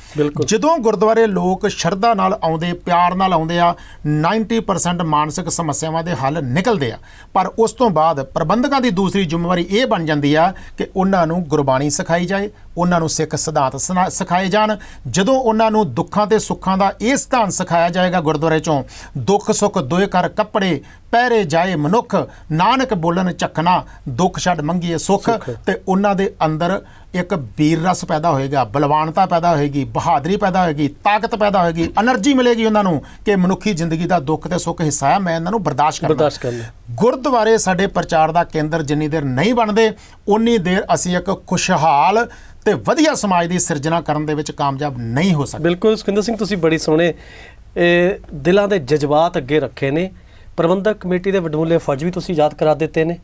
ਜਦੋਂ ਗੁਰਦੁਆਰੇ ਲੋਕ ਸ਼ਰਧਾ ਨਾਲ ਆਉਂਦੇ ਪਿਆਰ ਨਾਲ ਆਉਂਦੇ ਆ 90% ਮਾਨਸਿਕ ਸਮੱਸਿਆਵਾਂ ਦੇ ਹੱਲ ਨਿਕਲਦੇ ਆ। ਪਰ ਉਸ ਤੋਂ ਬਾਅਦ ਪ੍ਰਬੰਧਕਾਂ ਦੀ ਦੂਸਰੀ ਜ਼ਿੰਮੇਵਾਰੀ ਇਹ ਬਣ ਜਾਂਦੀ ਆ ਕਿ ਉਹਨਾਂ ਨੂੰ ਗੁਰਬਾਣੀ ਸਿਖਾਈ ਜਾਏ ਉਹਨਾਂ ਨੂੰ ਸਿੱਖ ਸਿਧਾਂਤ ਸਿਖਾਏ ਜਾਣ। ਜਦੋਂ ਉਹਨਾਂ ਨੂੰ ਦੁੱਖਾਂ ਤੇ ਸੁੱਖਾਂ ਦਾ ਇਹ ਸਿਧਾਂਤ ਸਿਖਾਇਆ ਜਾਏਗਾ ਗੁਰਦੁਆਰੇ ਚੋਂ ਦੁੱਖ ਸੁੱਖ ਦੋਏ ਕਰ ਕੱਪੜੇ ਪਹਿਰੇ ਜਾਏ ਮਨੁੱਖ ਨਾਨਕ ਬੋਲਣ ਚੱਕਣਾ ਦੁੱਖ ਛੱਡ ਮੰਗੀਏ ਸੁੱਖ। ਤੇ ਉਹਨਾਂ ਦੇ ਅੰਦਰ ਇੱਕ ਵੀਰ ਰਸ ਪੈਦਾ ਹੋਏਗਾ ਬਲਵਾਨਤਾ ਪੈਦਾ ਹੋਏਗੀ ਬਹਾਦਰੀ ਪੈਦਾ ਹੋਏਗੀ ਤਾਕਤ ਪੈਦਾ ਹੋਏਗੀ એનર્ਜੀ ਮਿਲੇਗੀ ਉਹਨਾਂ ਨੂੰ ਕਿ ਮਨੁੱਖੀ ਜ਼ਿੰਦਗੀ ਦਾ ਦੁੱਖ ਤੇ ਸੁੱਖ ਹਿੱਸਾ ਹੈ ਮੈਂ ਇਹਨਾਂ ਨੂੰ ਬਰਦਾਸ਼ਤ ਕਰਨਾ। ਬਰਦਾਸ਼ਤ ਕਰਨਾ। ਗੁਰਦੁਆਰੇ ਸਾਡੇ ਪ੍ਰਚਾਰ ਦਾ ਕੇਂਦਰ ਜਿੰਨੀ ਦੇਰ ਨਹੀਂ ਬਣਦੇ ਉਨੀ ਦੇਰ ਅਸੀਂ ਇੱਕ ਖੁਸ਼ਹਾਲ ਤੇ ਵਧੀਆ ਸਮਾਜ ਦੀ ਸਿਰਜਣਾ ਕਰਨ ਦੇ ਵਿੱਚ ਕਾਮਯਾਬ ਨਹੀਂ ਹੋ ਸਕਦੇ। ਬਿਲਕੁਲ ਸੁਖਿੰਦਰ ਸਿੰਘ, ਤੁਸੀਂ ਬੜੀ ਸੋਹਣੇ, ਇਹ ਦਿਲਾਂ ਦੇ ਜਜ਼ਬਾਤ ਅੱਗੇ ਰੱਖੇ ਨੇ। ਪ੍ਰਬੰਧਕ ਕਮੇਟੀ ਦੇ ਵਡਮੁੱਲੇ ਫਰਜ਼ ਵੀ ਤੁਸੀਂ ਯਾਦ ਕਰਾ ਦਿੱਤੇ ਨੇ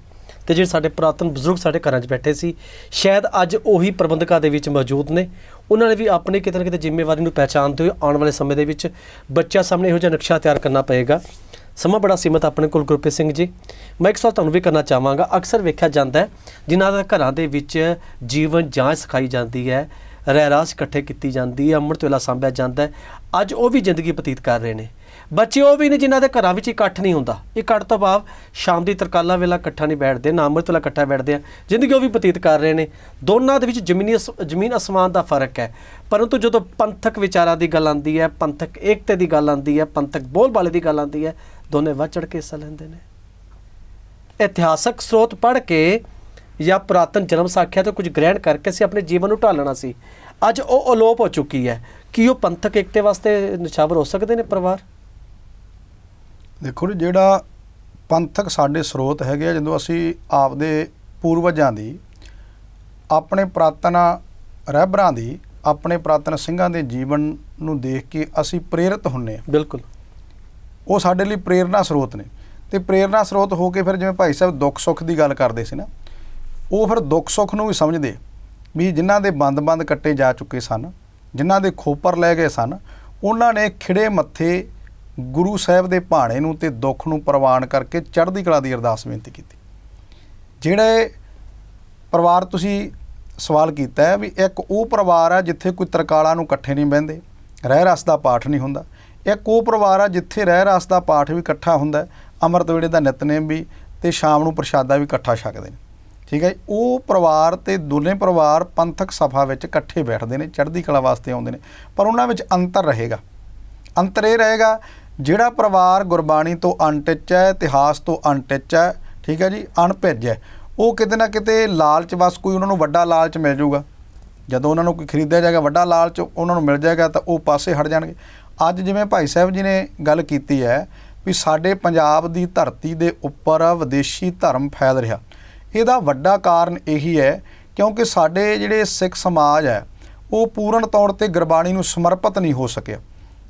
ਤੇ ਜਿਹੜੇ ਸਾਡੇ ਪੁਰਾਤਨ ਬਜ਼ੁਰਗ ਸਾਡੇ ਘਰਾਂ 'ਚ ਬੈਠੇ ਸੀ, ਸ਼ਾਇਦ ਅੱਜ ਉਹੀ ਪ੍ਰਬੰਧਕਾਂ ਦੇ ਵਿੱਚ ਮੌਜੂਦ ਨੇ। ਉਹਨਾਂ ਨੇ ਵੀ ਆਪਣੀ ਕਿਤੇ ਨਾ ਕਿਤੇ ਜ਼ਿੰਮੇਵਾਰੀ ਨੂੰ ਪਹਿਚਾਣਦੇ ਹੋਏ ਆਉਣ ਵਾਲੇ ਸਮੇਂ ਦੇ ਵਿੱਚ ਬੱਚਿਆਂ ਸਾਹਮਣੇ ਇਹੋ ਜਿਹਾ ਨਕਸ਼ਾ ਤਿਆਰ ਕਰਨਾ ਪਏਗਾ। ਸਮਾਂ ਬੜਾ ਸੀਮਤ ਆਪਣੇ ਕੋਲ, ਗੁਰਪ੍ਰੀਤ ਸਿੰਘ ਜੀ। ਮੈਂ ਇੱਕ ਸਵਾਲ ਤੁਹਾਨੂੰ ਵੀ ਕਰਨਾ ਚਾਹਾਂਗਾ। ਅਕਸਰ ਵੇਖਿਆ ਜਾਂਦਾ ਹੈ, ਜਿਨ੍ਹਾਂ ਦਾ ਘਰਾਂ ਦੇ ਵਿੱਚ ਜੀਵਨ ਜਾਂਚ ਸਿਖਾਈ ਜਾਂਦੀ ਹੈ, ਰਹਿਰਾਸ ਇਕੱਠੇ ਕੀਤੀ ਜਾਂਦੀ ਹੈ, ਅੰਮ੍ਰਿਤ ਵੇਲਾ ਸਾਂਭਿਆ ਜਾਂਦਾ ਹੈ। ਅੱਜ ਉਹ ਵੀ ਜ਼ਿੰਦਗੀ ਬਤੀਤ ਕਰ ਰਹੇ ਨੇ। ਬੱਚੇ ਉਹ ਵੀ ਨੇ ਜਿਨ੍ਹਾਂ ਦੇ ਘਰਾਂ ਵਿੱਚ ਇਕੱਠ ਨਹੀਂ ਹੁੰਦਾ। ਇਕੱਠ ਤੋਂ ਭਾਵ ਸ਼ਾਮ ਦੀ ਤਰਕਾਲਾ ਵੇਲਾ ਇਕੱਠਾ ਨਹੀਂ ਬੈਠਦੇ, ਨਾ ਅੰਮ੍ਰਿਤ ਵੇਲਾ ਇਕੱਠਾ ਬੈਠਦੇ ਆ। ਜ਼ਿੰਦਗੀ ਉਹ ਵੀ ਬਤੀਤ ਕਰ ਰਹੇ ਨੇ। ਦੋਨਾਂ ਦੇ ਵਿੱਚ ਜ਼ਮੀਨੀ ਅਸ- ਜ਼ਮੀਨ ਅਸਮਾਨ ਦਾ ਫ਼ਰਕ ਹੈ। ਪਰੰਤੂ ਜਦੋਂ ਪੰਥਕ ਵਿਚਾਰਾਂ ਦੀ ਗੱਲ ਆਉਂਦੀ ਹੈ, ਪੰਥਕ ਏਕਤੇ ਦੀ ਗੱਲ ਆਉਂਦੀ ਹੈ, ਪੰਥਕ ਬੋਲਬਾਲੇ ਦੀ ਗੱਲ ਆਉਂਦੀ ਹੈ, ਦੋਨੇ ਵੱਧ ਚੜ੍ਹ ਕੇ ਹਿੱਸਾ ਲੈਂਦੇ ਨੇ। ਇਤਿਹਾਸਕ ਸਰੋਤ ਪੜ੍ਹ ਕੇ ਜਾਂ ਪੁਰਾਤਨ ਜਨਮ ਸਾਖਿਆ ਤੋਂ ਕੁਝ ਗ੍ਰਹਿਣ ਕਰਕੇ ਅਸੀਂ ਆਪਣੇ ਜੀਵਨ ਨੂੰ ਢਾਲਣਾ ਸੀ। ਅੱਜ ਉਹ ਅਲੋਪ ਹੋ ਚੁੱਕੀ ਹੈ ਕੀ ਉਹ ਪੰਥਕ ਏਕਤੇ ਵਾਸਤੇ ਨਿਸ਼ਾਵਰ ਹੋ ਸਕਦੇ ਨੇ ਪਰਿਵਾਰ। ਦੇਖੋ ਜੀ ਜਿਹੜਾ ਪੰਥਕ ਸਾਡੇ ਸਰੋਤ ਹੈਗੇ ਆ ਜਦੋਂ ਅਸੀਂ ਆਪਦੇ ਪੂਰਵਜਾਂ ਦੀ ਆਪਣੇ ਪ੍ਰਾਤਨ ਰਹਿਬਰਾਂ ਦੀ ਆਪਣੇ ਪ੍ਰਾਤਨ ਸਿੰਘਾਂ ਦੇ ਜੀਵਨ ਨੂੰ ਦੇਖ ਕੇ ਅਸੀਂ ਪ੍ਰੇਰਿਤ ਹੁੰਨੇ ਆ। ਬਿਲਕੁਲ। ਉਹ ਸਾਡੇ ਲਈ ਪ੍ਰੇਰਨਾ ਸਰੋਤ ਨੇ। ਤੇ ਪ੍ਰੇਰਨਾ ਸਰੋਤ ਹੋ ਕੇ ਫਿਰ ਜਿਵੇਂ ਭਾਈ ਸਾਹਿਬ ਦੁੱਖ ਸੁੱਖ ਦੀ ਗੱਲ ਕਰਦੇ ਸੀ ਨਾ ਉਹ ਫਿਰ ਦੁੱਖ ਸੁੱਖ ਨੂੰ ਵੀ ਸਮਝਦੇ ਵੀ ਜਿਨ੍ਹਾਂ ਦੇ ਬੰਦ-ਬੰਦ ਕੱਟੇ ਜਾ ਚੁੱਕੇ ਸਨ ਜਿਨ੍ਹਾਂ ਦੇ ਖੋਪਰ ਲੈ ਗਏ ਸਨ ਉਹਨਾਂ ਨੇ ਖਿੜੇ ਮੱਥੇ ਗੁਰੂ ਸਾਹਿਬ ਦੇ ਭਾਣੇ ਨੂੰ ਤੇ ਦੁੱਖ ਨੂੰ ਪ੍ਰਵਾਨ ਕਰਕੇ ਚੜ੍ਹਦੀ ਕਲਾ ਦੀ ਅਰਦਾਸ ਬੇਨਤੀ ਕੀਤੀ। ਜਿਹੜੇ ਪਰਿਵਾਰ ਤੁਸੀਂ ਸਵਾਲ ਕੀਤਾ ਹੈ ਵੀ ਇੱਕ ਉਹ ਪਰਿਵਾਰ ਆ ਜਿੱਥੇ ਕੋਈ ਤਰਕਾਲਾਂ ਨੂੰ ਇਕੱਠੇ ਨਹੀਂ ਬਹਿੰਦੇ, ਰਹਿ ਰਸ ਦਾ ਪਾਠ ਨਹੀਂ ਹੁੰਦਾ। ਇੱਕ ਉਹ ਪਰਿਵਾਰ ਆ ਜਿੱਥੇ ਰਹਿ ਰਸ ਦਾ ਪਾਠ ਵੀ ਇਕੱਠਾ ਹੁੰਦਾ ਅੰਮ੍ਰਿਤ ਵੇਲੇ ਦਾ ਨਿਤਨੇਮ ਵੀ ਤੇ ਸ਼ਾਮ ਨੂੰ ਪ੍ਰਸ਼ਾਦਾ ਵੀ ਇਕੱਠਾ ਛਕਦੇ ਨੇ। ਠੀਕ ਹੈ ਜੀ? ਉਹ ਪਰਿਵਾਰ ਤੇ ਦੋਨੇ ਪਰਿਵਾਰ ਪੰਥਕ ਸਫ਼ਾ ਵਿੱਚ ਇਕੱਠੇ ਬੈਠਦੇ ਨੇ, ਚੜ੍ਹਦੀ ਕਲਾ ਵਾਸਤੇ ਆਉਂਦੇ ਨੇ। ਪਰ ਉਹਨਾਂ ਵਿੱਚ ਅੰਤਰ ਰਹੇਗਾ। ਅੰਤਰ ਇਹ ਰਹੇਗਾ ਜਿਹੜਾ ਪਰਿਵਾਰ ਗੁਰਬਾਣੀ ਤੋਂ ਅਣਟਿੱਚ ਹੈ, ਇਤਿਹਾਸ ਤੋਂ ਅਣਟਿੱਚ ਹੈ, ਠੀਕ ਹੈ ਜੀ, ਅਣਭਿੱਜ ਹੈ, ਉਹ ਕਿਤੇ ਨਾ ਕਿਤੇ ਲਾਲਚ ਬਸ ਕੋਈ ਉਹਨਾਂ ਨੂੰ ਵੱਡਾ ਲਾਲਚ ਮਿਲ ਜਾਊਗਾ। ਜਦੋਂ ਉਹਨਾਂ ਨੂੰ ਕੋਈ ਖਰੀਦਿਆ ਜਾਏਗਾ ਵੱਡਾ ਲਾਲਚ, ਉਹਨਾਂ ਨੂੰ ਮਿਲ ਜਾਏਗਾ ਤਾਂ ਉਹ ਪਾਸੇ ਹਟ ਜਾਣਗੇ। ਅੱਜ ਜਿਵੇਂ ਭਾਈ ਸਾਹਿਬ ਜੀ ਨੇ ਗੱਲ ਕੀਤੀ ਹੈ ਵੀ ਸਾਡੇ ਪੰਜਾਬ ਦੀ ਧਰਤੀ ਦੇ ਉੱਪਰ ਵਿਦੇਸ਼ੀ ਧਰਮ ਫੈਲ ਰਿਹਾ। ਇਹਦਾ ਵੱਡਾ ਕਾਰਨ ਇਹੀ ਹੈ ਕਿਉਂਕਿ ਸਾਡੇ ਜਿਹੜੇ ਸਿੱਖ ਸਮਾਜ ਹੈ, ਉਹ ਪੂਰਨ ਤੌਰ ਤੇ ਗੁਰਬਾਣੀ ਨੂੰ ਸਮਰਪਿਤ ਨਹੀਂ ਹੋ ਸਕਿਆ।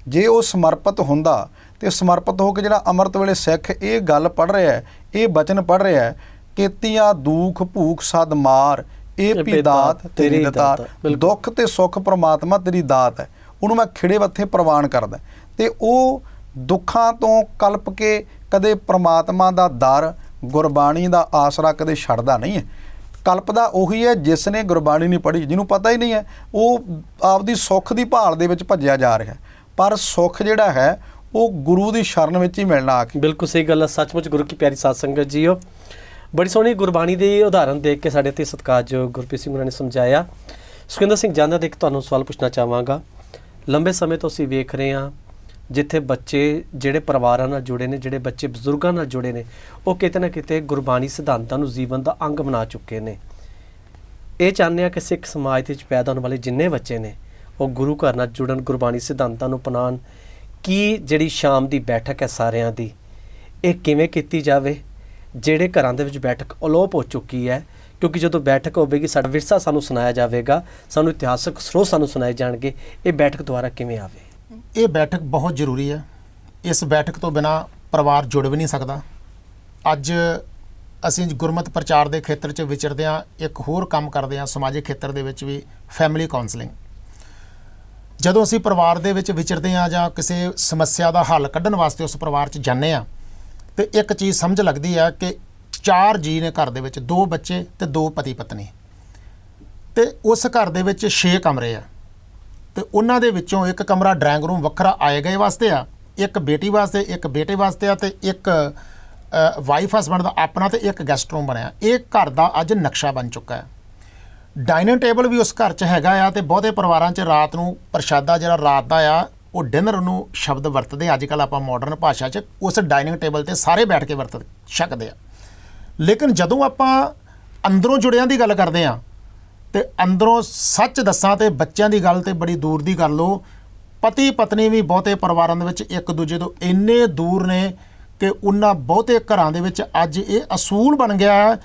ਜੇ ਉਹ ਸਮਰਪਿਤ ਹੁੰਦਾ ਤੇ ਸਮਰਪਿਤ ਹੋ ਕੇ ਜਿਹੜਾ ਅੰਮ੍ਰਿਤ ਵੇਲੇ ਸਿੱਖ ਇਹ ਗੱਲ ਪੜ ਰਿਹਾ ਹੈ ਇਹ ਬਚਨ ਪੜ ਰਿਹਾ ਹੈ ਕੀਤੀਆਂ ਦੁਖ ਭੂਖ ਸਦ ਮਾਰ ਇਹ ਪੀ ਦਾਤ ਤੇਰੀ ਦਾਤ। ਦੁੱਖ ਤੇ ਸੁੱਖ ਪ੍ਰਮਾਤਮਾ ਤੇਰੀ ਦਾਤ ਹੈ। ਉਹਨੂੰ ਮੈਂ ਖਿੜੇ ਬੱਥੇ ਪ੍ਰਵਾਨ ਕਰਦਾ ਤੇ ਉਹ ਦੁੱਖਾਂ ਤੋਂ ਕਲਪ ਕੇ ਕਦੇ ਪ੍ਰਮਾਤਮਾ ਦਾ ਦਰ ਗੁਰਬਾਣੀ ਦਾ ਆਸਰਾ ਕਦੇ ਛੱਡਦਾ ਨਹੀਂ ਹੈ। ਕਲਪਦਾ ਉਹੀ ਹੈ ਜਿਸ ਨੇ ਗੁਰਬਾਣੀ ਨਹੀਂ ਪੜ੍ਹੀ ਜਿਹਨੂੰ ਪਤਾ ਹੀ ਨਹੀਂ ਹੈ। ਉਹ ਆਪਦੀ ਸੁੱਖ ਦੀ ਭਾਲ ਦੇ ਵਿੱਚ ਭੱਜਿਆ ਜਾ ਰਿਹਾ ਹੈ। ਪਰ ਸੁੱਖ ਜਿਹੜਾ ਹੈ, ਉਹ ਗੁਰੂ ਦੀ ਸ਼ਰਨ ਵਿੱਚ ਹੀ ਮਿਲਣਾ ਆ ਕੇ। ਬਿਲਕੁਲ ਸਹੀ ਗੱਲ ਹੈ ਸੱਚਮੁੱਚ ਗੁਰੂ ਕੀ ਪਿਆਰੀ ਸਾਧ ਸੰਗਤ ਜੀਓ। ਬੜੀ ਸੋਹਣੀ ਗੁਰਬਾਣੀ ਦੇ ਉਦਾਹਰਨ ਦੇਖ ਕੇ ਸਾਡੇ ਤੇ ਸਤਿਕਾਰਯੋਗ ਗੁਰਪ੍ਰੀਤ ਸਿੰਘ ਉਹਨਾਂ ਨੇ ਸਮਝਾਇਆ। ਸੁਖਿੰਦਰ ਸਿੰਘ ਜਾਨਾ ਦੇ ਇੱਕ ਤੁਹਾਨੂੰ ਸਵਾਲ ਪੁੱਛਣਾ ਚਾਹਾਂਗਾ। ਲੰਬੇ ਸਮੇਂ ਤੋਂ ਅਸੀਂ ਵੇਖ ਰਹੇ ਹਾਂ, ਜਿੱਥੇ ਬੱਚੇ ਜਿਹੜੇ ਪਰਿਵਾਰਾਂ ਨਾਲ ਜੁੜੇ ਨੇ, ਜਿਹੜੇ ਬੱਚੇ ਬਜ਼ੁਰਗਾਂ ਨਾਲ ਜੁੜੇ ਨੇ, ਉਹ ਕਿਤੇ ਨਾ ਕਿਤੇ ਗੁਰਬਾਣੀ ਸਿਧਾਂਤਾਂ ਨੂੰ ਜੀਵਨ ਦਾ ਅੰਗ ਬਣਾ ਚੁੱਕੇ ਨੇ। ਇਹ ਚਾਹੁੰਦੇ ਆ ਕਿ ਸਿੱਖ ਸਮਾਜ ਦੇ ਵਿੱਚ ਪੈਦਾ ਹੋਣ ਵਾਲੇ ਜਿੰਨੇ ਬੱਚੇ ਨੇ ਉਹ ਗੁਰੂ ਘਰ ਨਾਲ ਜੁੜਨ ਗੁਰਬਾਣੀ ਸਿਧਾਂਤਾਂ ਨੂੰ ਅਪਣਾਉਣ, ਕੀ ਜਿਹੜੀ ਸ਼ਾਮ ਦੀ ਬੈਠਕ ਹੈ ਸਾਰਿਆਂ ਦੀ, ਇਹ ਕਿਵੇਂ ਕੀਤੀ ਜਾਵੇ? ਜਿਹੜੇ ਘਰਾਂ ਦੇ ਵਿੱਚ ਬੈਠਕ ਅਲੋਪ ਹੋ ਚੁੱਕੀ ਹੈ, ਕਿਉਂਕਿ ਜਦੋਂ ਬੈਠਕ ਹੋਵੇਗੀ, ਸਾਡਾ ਵਿਰਸਾ ਸਾਨੂੰ ਸੁਣਾਇਆ ਜਾਵੇਗਾ, ਸਾਨੂੰ ਇਤਿਹਾਸਕ ਸਰੋਤ ਸਾਨੂੰ ਸੁਣਾਏ ਜਾਣਗੇ, ਇਹ ਬੈਠਕ ਦੁਆਰਾ ਕਿਵੇਂ ਆਵੇ? ਇਹ ਬੈਠਕ ਬਹੁਤ ਜ਼ਰੂਰੀ ਹੈ। ਇਸ ਬੈਠਕ ਤੋਂ ਬਿਨਾ ਪਰਿਵਾਰ ਜੁੜ ਵੀ ਨਹੀਂ ਸਕਦਾ। ਅੱਜ ਅਸੀਂ ਗੁਰਮਤ ਪ੍ਰਚਾਰ ਦੇ ਖੇਤਰ 'ਚ ਵਿਚਰਦੇ ਹਾਂ ਇੱਕ ਹੋਰ ਕੰਮ ਕਰਦੇ ਹਾਂ, ਸਮਾਜਿਕ ਖੇਤਰ ਦੇ ਵਿੱਚ ਵੀ ਫੈਮਿਲੀ ਕਾਉਂਸਲਿੰਗ ਜਦੋਂ ਅਸੀਂ ਪਰਿਵਾਰ ਦੇ ਵਿੱਚ ਵਿਚਰਦੇ ਹਾਂ ਜਾਂ ਕਿਸੇ ਸਮੱਸਿਆ ਦਾ ਹੱਲ ਕੱਢਣ ਵਾਸਤੇ ਉਸ ਪਰਿਵਾਰ 'ਚ ਜਾਂਦੇ ਹਾਂ, ਤੇ ਇੱਕ ਚੀਜ਼ ਸਮਝ ਲੱਗਦੀ ਆ ਕਿ ਚਾਰ ਜੀ ਨੇ ਘਰ ਦੇ ਵਿੱਚ ਦੋ ਬੱਚੇ ਤੇ ਦੋ ਪਤੀ ਪਤਨੀ। ਤੇ ਉਸ ਘਰ ਦੇ ਵਿੱਚ 6 ਕਮਰੇ ਆ। ਤੇ ਉਹਨਾਂ ਦੇ ਵਿੱਚੋਂ ਇੱਕ ਕਮਰਾ ਡਰਾਇੰਗ ਰੂਮ ਵੱਖਰਾ ਆਏ ਗਏ ਵਾਸਤੇ ਆ, ਇੱਕ ਬੇਟੀ ਵਾਸਤੇ, ਇੱਕ ਬੇਟੇ ਵਾਸਤੇ ਆ ਤੇ ਇੱਕ ਵਾਈਫ ਹਸਬੰਡ ਦਾ ਆਪਣਾ ਤੇ ਇੱਕ ਗੈਸਟ ਰੂਮ ਬਣਿਆ। ਇਹ ਘਰ ਦਾ ਅੱਜ ਨਕਸ਼ਾ ਬਣ ਚੁੱਕਾ ਹੈ। ਡਾਈਨਿੰਗ ਟੇਬਲ ਵੀ ਉਸ ਘਰ 'ਚ ਹੈਗਾ ਆ ਤੇ ਬਹੁਤੇ ਪਰਿਵਾਰਾਂ 'ਚ ਰਾਤ ਨੂੰ ਪ੍ਰਸ਼ਾਦਾ ਜਿਹੜਾ ਰਾਤ ਦਾ ਆ, ਉਹ ਡਿਨਰ ਨੂੰ ਸ਼ਬਦ ਵਰਤਦੇ ਅੱਜ ਕੱਲ ਆਪਾਂ ਮਾਡਰਨ ਭਾਸ਼ਾ 'ਚ ਉਸ ਡਾਈਨਿੰਗ ਟੇਬਲ ਤੇ ਸਾਰੇ ਬੈਠ ਕੇ ਵਰਤ ਛਕਦੇ ਆ। ਲੇਕਿਨ ਜਦੋਂ ਆਪਾਂ ਅੰਦਰੋਂ ਜੁੜਿਆਂ ਦੀ ਗੱਲ ਕਰਦੇ ਆ ਤੇ ਅੰਦਰੋਂ ਸੱਚ ਦੱਸਾਂ ਤੇ ਬੱਚਿਆਂ ਦੀ ਗੱਲ ਤੇ ਬੜੀ ਦੂਰ ਦੀ ਗੱਲ ਉਹ ਪਤੀ ਪਤਨੀ ਵੀ ਬਹੁਤੇ ਪਰਿਵਾਰਾਂ ਦੇ ਵਿੱਚ ਇੱਕ ਦੂਜੇ ਤੋਂ ਇੰਨੇ ਦੂਰ ਨੇ ਕਿ ਉਹਨਾਂ ਬਹੁਤੇ ਘਰਾਂ ਦੇ ਵਿੱਚ ਅੱਜ ਇਹ ਅਸੂਲ ਬਣ ਗਿਆ ਹੈ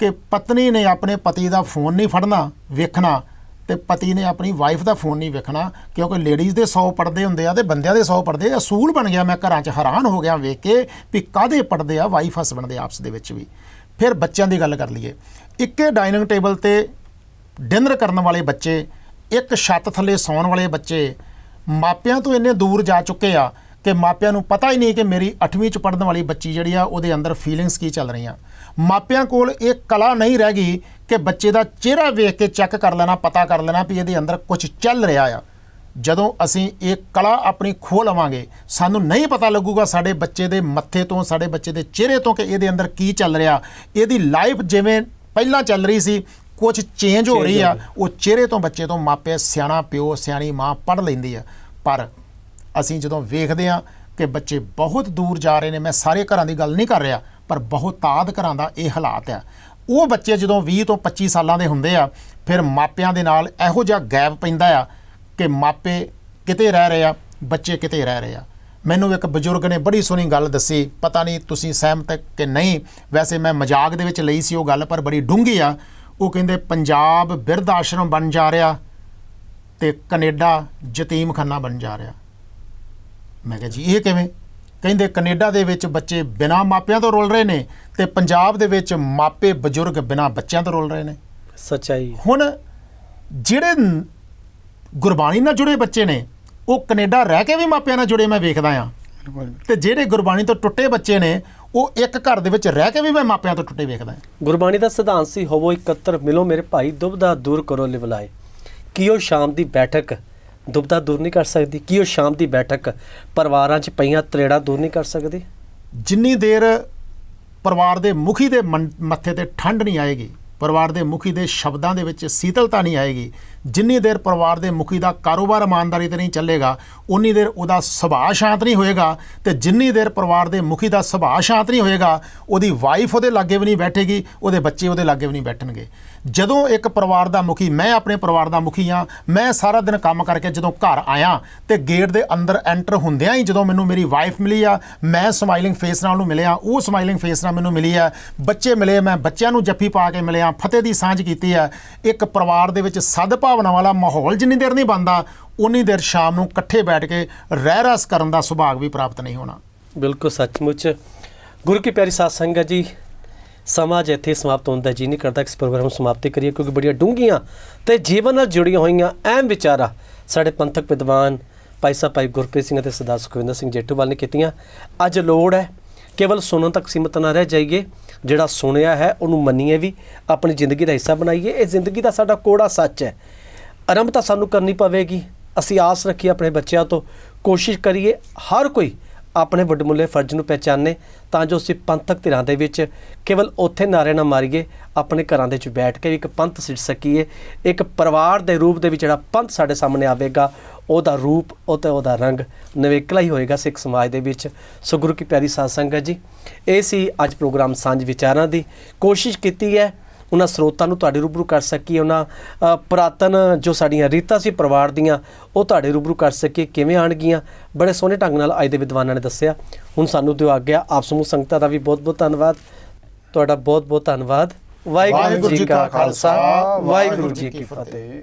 ਕਿ ਪਤਨੀ ਨੇ ਆਪਣੇ ਪਤੀ ਦਾ ਫੋਨ ਨਹੀਂ ਫੜਨਾ, ਵੇਖਣਾ ਤੇ ਪਤੀ ਨੇ ਆਪਣੀ ਵਾਈਫ ਦਾ ਫੋਨ ਨਹੀਂ ਵੇਖਣਾ, ਕਿਉਂਕਿ ਲੇਡੀਜ਼ ਦੇ 100 ਪੜਦੇ ਹੁੰਦੇ ਆ ਤੇ ਬੰਦਿਆਂ ਦੇ 100 ਪੜਦੇ ਅਸੂਲ ਬਣ ਗਿਆ ਮੈਂ ਘਰਾਂ 'ਚ ਹੈਰਾਨ ਹੋ ਗਿਆ ਵੇਖ ਕੇ ਵੀ ਕਾਦੇ ਪੜਦੇ ਆ ਵਾਈਫ ਹਸਬੰਡ ਦੇ ਆਪਸ ਦੇ ਵਿੱਚ ਵੀ। ਫਿਰ ਬੱਚਿਆਂ ਦੀ ਗੱਲ ਕਰ ਲਈਏ। ਇੱਕੇ ਡਾਈਨਿੰਗ ਟੇਬਲ ਤੇ ਡਿਨਰ ਕਰਨ ਵਾਲੇ ਬੱਚੇ, ਇੱਕ ਛੱਤ ਥੱਲੇ ਸੌਣ ਵਾਲੇ ਬੱਚੇ, ਮਾਪਿਆਂ ਤੋਂ ਇੰਨੇ ਦੂਰ ਜਾ ਚੁੱਕੇ ਆ ਕਿ ਮਾਪਿਆਂ ਨੂੰ ਪਤਾ ਹੀ ਨਹੀਂ ਕਿ ਮੇਰੀ 8ਵੀਂ ਚ ਪੜਨ ਵਾਲੀ ਬੱਚੀ ਜਿਹੜੀ ਆ ਉਹਦੇ ਅੰਦਰ ਫੀਲਿੰਗਸ ਕੀ ਚੱਲ ਰਹੀਆਂ। ਮਾਪਿਆਂ ਕੋਲ ਇਹ ਕਲਾ ਨਹੀਂ ਰਹਿ ਗਈ ਕਿ ਬੱਚੇ ਦਾ ਚਿਹਰਾ ਵੇਖ ਕੇ ਚੈੱਕ ਕਰ ਲੈਣਾ ਪਤਾ ਕਰ ਲੈਣਾ ਵੀ ਇਹਦੇ ਅੰਦਰ ਕੁਝ ਚੱਲ ਰਿਹਾ ਆ। ਜਦੋਂ ਅਸੀਂ ਇਹ ਕਲਾ ਆਪਣੀ ਖੋਹ ਲਵਾਂਗੇ ਸਾਨੂੰ ਨਹੀਂ ਪਤਾ ਲੱਗੂਗਾ ਸਾਡੇ ਬੱਚੇ ਦੇ ਮੱਥੇ ਤੋਂ ਸਾਡੇ ਬੱਚੇ ਦੇ ਚਿਹਰੇ ਤੋਂ ਕਿ ਇਹਦੇ ਅੰਦਰ ਕੀ ਚੱਲ ਰਿਹਾ। ਇਹਦੀ ਲਾਈਫ ਜਿਵੇਂ ਪਹਿਲਾਂ ਚੱਲ ਰਹੀ ਸੀ ਕੁਝ ਚੇਂਜ ਹੋ ਰਹੀ ਆ ਉਹ ਚਿਹਰੇ ਤੋਂ ਬੱਚੇ ਤੋਂ ਮਾਪੇ ਸਿਆਣਾ ਪਿਓ ਸਿਆਣੀ ਮਾਂ ਪੜ ਲੈਂਦੀ ਆ। ਪਰ ਅਸੀਂ ਜਦੋਂ ਵੇਖਦੇ ਹਾਂ ਕਿ ਬੱਚੇ ਬਹੁਤ ਦੂਰ ਜਾ ਰਹੇ ਨੇ, ਮੈਂ ਸਾਰੇ ਘਰਾਂ ਦੀ ਗੱਲ ਨਹੀਂ ਕਰ ਰਿਹਾ, ਪਰ ਬਹੁਤਾਦ ਘਰਾਂ ਦਾ ਇਹ ਹਾਲਾਤ ਆ ਉਹ ਬੱਚੇ ਜਦੋਂ 20 ਤੋਂ 25 ਸਾਲਾਂ ਦੇ ਹੁੰਦੇ ਆ, ਫਿਰ ਮਾਪਿਆਂ ਦੇ ਨਾਲ ਇਹੋ ਜਿਹਾ ਗੈਪ ਪੈਂਦਾ ਆ ਕਿ ਮਾਪੇ ਕਿਤੇ ਰਹਿ ਰਹੇ ਆ, ਬੱਚੇ ਕਿਤੇ ਰਹਿ ਰਹੇ ਆ। ਮੈਨੂੰ ਇੱਕ ਬਜ਼ੁਰਗ ਨੇ ਬੜੀ ਸੋਹਣੀ ਗੱਲ ਦੱਸੀ, ਪਤਾ ਨਹੀਂ ਤੁਸੀਂ ਸਹਿਮਤ ਕਿ ਨਹੀਂ, ਵੈਸੇ ਮੈਂ ਮਜ਼ਾਕ ਦੇ ਵਿੱਚ ਲਈ ਸੀ ਉਹ ਗੱਲ, ਪਰ ਬੜੀ ਡੂੰਘੀ ਆ। ਉਹ ਕਹਿੰਦੇ, ਪੰਜਾਬ ਬਿਰਧ ਆਸ਼ਰਮ ਬਣ ਜਾ ਰਿਹਾ ਤੇ ਕੈਨੇਡਾ ਯਤੀਮਖਾਨਾ ਬਣ ਜਾ ਰਿਹਾ। ਮੈਂ ਕਿਹਾ ਜੀ ਇਹ ਕਿਵੇਂ? ਕਹਿੰਦੇ ਕੈਨੇਡਾ ਦੇ ਵਿੱਚ ਬੱਚੇ ਬਿਨਾਂ ਮਾਪਿਆਂ ਤੋਂ ਰੁਲ ਰਹੇ ਨੇ ਤੇ ਪੰਜਾਬ ਦੇ ਵਿੱਚ ਮਾਪੇ ਬਜ਼ੁਰਗ ਬਿਨਾਂ ਬੱਚਿਆਂ ਤੋਂ ਰੁਲ ਰਹੇ ਨੇ। ਸੱਚਾਈ ਹੁਣ ਜਿਹੜੇ ਗੁਰਬਾਣੀ ਨਾਲ ਜੁੜੇ ਬੱਚੇ ਨੇ ਉਹ ਕੈਨੇਡਾ ਰਹਿ ਕੇ ਵੀ ਮਾਪਿਆਂ ਨਾਲ ਜੁੜੇ ਮੈਂ ਵੇਖਦਾ ਆ ਤੇ ਜਿਹੜੇ ਗੁਰਬਾਣੀ ਤੋਂ ਟੁੱਟੇ ਬੱਚੇ ਨੇ ਉਹ ਇੱਕ ਘਰ ਦੇ ਵਿੱਚ ਰਹਿ ਕੇ ਵੀ ਮੈਂ ਮਾਪਿਆਂ ਤੋਂ ਟੁੱਟੇ ਵੇਖਦਾ ਗੁਰਬਾਣੀ ਦਾ ਸਿਧਾਂਤ ਸੀ ਹੋਵੋ ਇਕੱਤਰ ਮਿਲੋ ਮੇਰੇ ਭਾਈ ਦੁਬਦਾ ਦੂਰ ਕਰੋ ਲਿਵਲਾਏ। ਕੀ ਉਹ ਸ਼ਾਮ ਦੀ ਬੈਠਕ ਦੁਬਦਾ ਦੂਰ ਨਹੀਂ ਕਰ ਸਕਦੀ? ਕੀ ਉਹ ਸ਼ਾਮ ਦੀ ਬੈਠਕ ਪਰਿਵਾਰਾਂ 'ਚ ਪਈਆਂ ਤਰੇੜਾਂ ਦੂਰ ਨਹੀਂ ਕਰ ਸਕਦੀ? ਜਿੰਨੀ ਦੇਰ ਪਰਿਵਾਰ ਦੇ ਮੁਖੀ ਦੇ ਮਨ- ਮੱਥੇ ਤੇ ਠੰਡ ਨਹੀਂ ਆਏਗੀ, ਪਰਿਵਾਰ ਦੇ ਮੁਖੀ ਦੇ ਸ਼ਬਦਾਂ ਦੇ ਵਿੱਚ ਸੀਤਲਤਾ ਨਹੀਂ ਆਏਗੀ, ਜਿੰਨੀ ਦੇਰ ਪਰਿਵਾਰ ਦੇ ਮੁਖੀ ਦਾ ਕਾਰੋਬਾਰ ਇਮਾਨਦਾਰੀ ਤੇ ਨਹੀਂ ਚੱਲੇਗਾ ਉਨੀ ਦੇਰ ਉਹਦਾ ਸੁਭਾਅ ਸ਼ਾਂਤ ਨਹੀਂ ਹੋਏਗਾ ਤੇ ਜਿੰਨੀ ਦੇਰ ਪਰਿਵਾਰ ਦੇ ਮੁਖੀ ਦਾ ਸੁਭਾਅ ਸ਼ਾਂਤ ਨਹੀਂ ਹੋਏਗਾ, ਉਹਦੀ ਵਾਈਫ ਉਹਦੇ ਲਾਗੇ ਵੀ ਨਹੀਂ ਬੈਠੇਗੀ, ਉਹਦੇ ਬੱਚੇ ਉਹਦੇ ਲਾਗੇ ਵੀ ਨਹੀਂ ਬੈਠਣਗੇ। ਜਦੋਂ ਇੱਕ ਪਰਿਵਾਰ ਦਾ ਮੁਖੀ, ਮੈਂ ਆਪਣੇ ਪਰਿਵਾਰ ਦਾ ਮੁਖੀ ਆ ਮੈਂ ਸਾਰਾ ਦਿਨ ਕੰਮ ਕਰਕੇ ਜਦੋਂ ਘਰ ਆਇਆ ਤੇ ਗੇਟ ਦੇ ਅੰਦਰ ਐਂਟਰ ਹੁੰਦਿਆਂ ਹੀ ਜਦੋਂ ਮੈਨੂੰ ਮੇਰੀ ਵਾਈਫ ਮਿਲੀ ਆ, ਮੈਂ ਸਮਾਈਲਿੰਗ ਫੇਸ ਨਾਲ ਉਹਨੂੰ ਮਿਲਿਆ, ਉਹ ਸਮਾਈਲਿੰਗ ਫੇਸ ਨਾਲ ਮੈਨੂੰ ਮਿਲੀ ਆ, ਬੱਚੇ ਮਿਲੇ, ਮੈਂ ਬੱਚਿਆਂ ਨੂੰ ਜੱਫੀ ਪਾ ਕੇ ਮਿਲਿਆ, ਫਤਿਹ ਦੀ ਸਾਂਝ ਕੀਤੀ ਆ, ਇੱਕ ਪਰਿਵਾਰ ਦੇ ਵਿੱਚ ਸਦਭਾਵਨਾ ਵਾਲਾ ਮਾਹੌਲ ਜਿੰਨੀ ਦੇਰ ਨਹੀਂ ਬਣਦਾ, ਉਨੀ ਦੇਰ ਸ਼ਾਮ ਨੂੰ ਇਕੱਠੇ ਬੈਠ ਕੇ ਰਹਿ ਰਸ ਕਰਨ ਦਾ ਸੁਭਾਗ ਵੀ ਪ੍ਰਾਪਤ ਨਹੀਂ ਹੋਣਾ। ਬਿਲਕੁਲ ਸੱਚਮੁੱਚ। ਗੁਰੂ ਕੀ ਪਿਆਰੀ ਸਾਧ ਸੰਗਤ ਜੀ ਸਮਾਂ ਅੱਜ ਇੱਥੇ ਸਮਾਪਤ ਹੁੰਦਾ ਜੀ ਨਹੀਂ ਕਰਦਾ। ਇਸ ਪ੍ਰੋਗਰਾਮ ਨੂੰ ਸਮਾਪਤੀ ਕਰੀਏ, ਕਿਉਂਕਿ ਬੜੀਆਂ ਡੂੰਘੀਆਂ ਤੇ ਜੀਵਨ ਨਾਲ ਜੁੜੀਆਂ ਹੋਈਆਂ ਅਹਿਮ ਵਿਚਾਰਾਂ ਸਾਡੇ ਪੰਥਕ ਵਿਦਵਾਨ ਭਾਈ ਸਾਹਿਬ ਭਾਈ ਗੁਰਪ੍ਰੀਤ ਸਿੰਘ ਅਤੇ ਸਰਦਾਰ ਸੁਖਵਿੰਦਰ ਸਿੰਘ ਜੇਠੂਵਾਲ ਨੇ ਕੀਤੀਆਂ। ਅੱਜ ਲੋੜ ਹੈ ਕੇਵਲ ਸੁਣਨ ਤੱਕ ਸੀਮਤ ਨਾ ਰਹਿ ਜਾਈਏ। ਜਿਹੜਾ ਸੁਣਿਆ ਹੈ, ਉਹਨੂੰ ਮੰਨੀਏ ਵੀ, ਆਪਣੀ ਜ਼ਿੰਦਗੀ ਦਾ ਹਿੱਸਾ ਬਣਾਈਏ। ਇਹ ਜ਼ਿੰਦਗੀ ਦਾ ਸਾਡਾ ਕੋੜਾ ਸੱਚ ਹੈ। ਆਰੰਭ ਤਾਂ ਸਾਨੂੰ ਕਰਨੀ ਪਵੇਗੀ। ਅਸੀਂ ਆਸ ਰੱਖੀਏ ਆਪਣੇ ਬੱਚਿਆਂ ਤੋਂ ਕੋਸ਼ਿਸ਼ ਕਰੀਏ। ਹਰ ਕੋਈ ਆਪਣੇ ਵੱਡਮੁੱਲੇ ਫਰਜ਼ ਨੂੰ ਪਹਿਚਾਨੇ ਤਾਂ ਜੋ ਅਸੀਂ ਪੰਥਕ ਧਿਰਾਂ ਦੇ ਵਿੱਚ ਕੇਵਲ ਉੱਥੇ ਨਾਰੇ ਨਾ ਮਾਰੀਏ, ਆਪਣੇ ਘਰਾਂ ਦੇ ਵਿੱਚ ਬੈਠ ਕੇ ਇੱਕ ਪੰਥ ਸਿੱਟ ਸਕੀਏ। ਇੱਕ ਪਰਿਵਾਰ ਦੇ ਰੂਪ ਦੇ ਵਿੱਚ ਜਿਹੜਾ ਪੰਥ ਸਾਡੇ ਸਾਹਮਣੇ ਆਵੇਗਾ, ਉਹਦਾ ਰੂਪ ਉਹ ਤੇ ਉਹਦਾ ਰੰਗ ਨਵੇਕਲਾ ਹੀ ਹੋਏਗਾ ਸਿੱਖ ਸਮਾਜ ਦੇ ਵਿੱਚ। ਸੋ ਗੁਰੂ ਕੀ ਪਿਆਰੀ ਸਾਧ ਸੰਗਤ ਜੀ, ਇਹ ਸੀ ਅੱਜ ਪ੍ਰੋਗਰਾਮ ਸਾਂਝ ਵਿਚਾਰਾਂ ਦੀ। ਕੋਸ਼ਿਸ਼ ਕੀਤੀ ਹੈ ਉਹਨਾਂ ਸਰੋਤਾਂ ਨੂੰ ਤੁਹਾਡੇ ਰੂਬਰੂ ਕਰ ਸਕੀਏ ਉਹਨਾਂ ਪੁਰਾਤਨ ਜੋ ਸਾਡੀਆਂ ਰੀਤਾਂ ਸੀ ਪਰਿਵਾਰ ਦੀਆਂ ਉਹ ਤੁਹਾਡੇ ਰੂਬਰੂ ਕਰ ਸਕੀਏ ਕਿਵੇਂ ਆਣਗੀਆਂ ਬੜੇ ਸੋਹਣੇ ਢੰਗ ਨਾਲ ਅੱਜ ਦੇ ਵਿਦਵਾਨਾਂ ਨੇ ਦੱਸਿਆ। ਹੁਣ ਸਾਨੂੰ ਦਿਓ ਆਗਿਆ ਆਪ ਸਮੂਹ ਸੰਗਤਾਂ ਦਾ ਵੀ ਬਹੁਤ ਬਹੁਤ ਧੰਨਵਾਦ। ਤੁਹਾਡਾ ਬਹੁਤ ਬਹੁਤ ਧੰਨਵਾਦ। ਵਾਹਿਗੁਰੂ ਜੀ ਕਾ ਖਾਲਸਾ ਵਾਹਿਗੁਰੂ ਜੀ ਕੀ ਫਤਿਹ।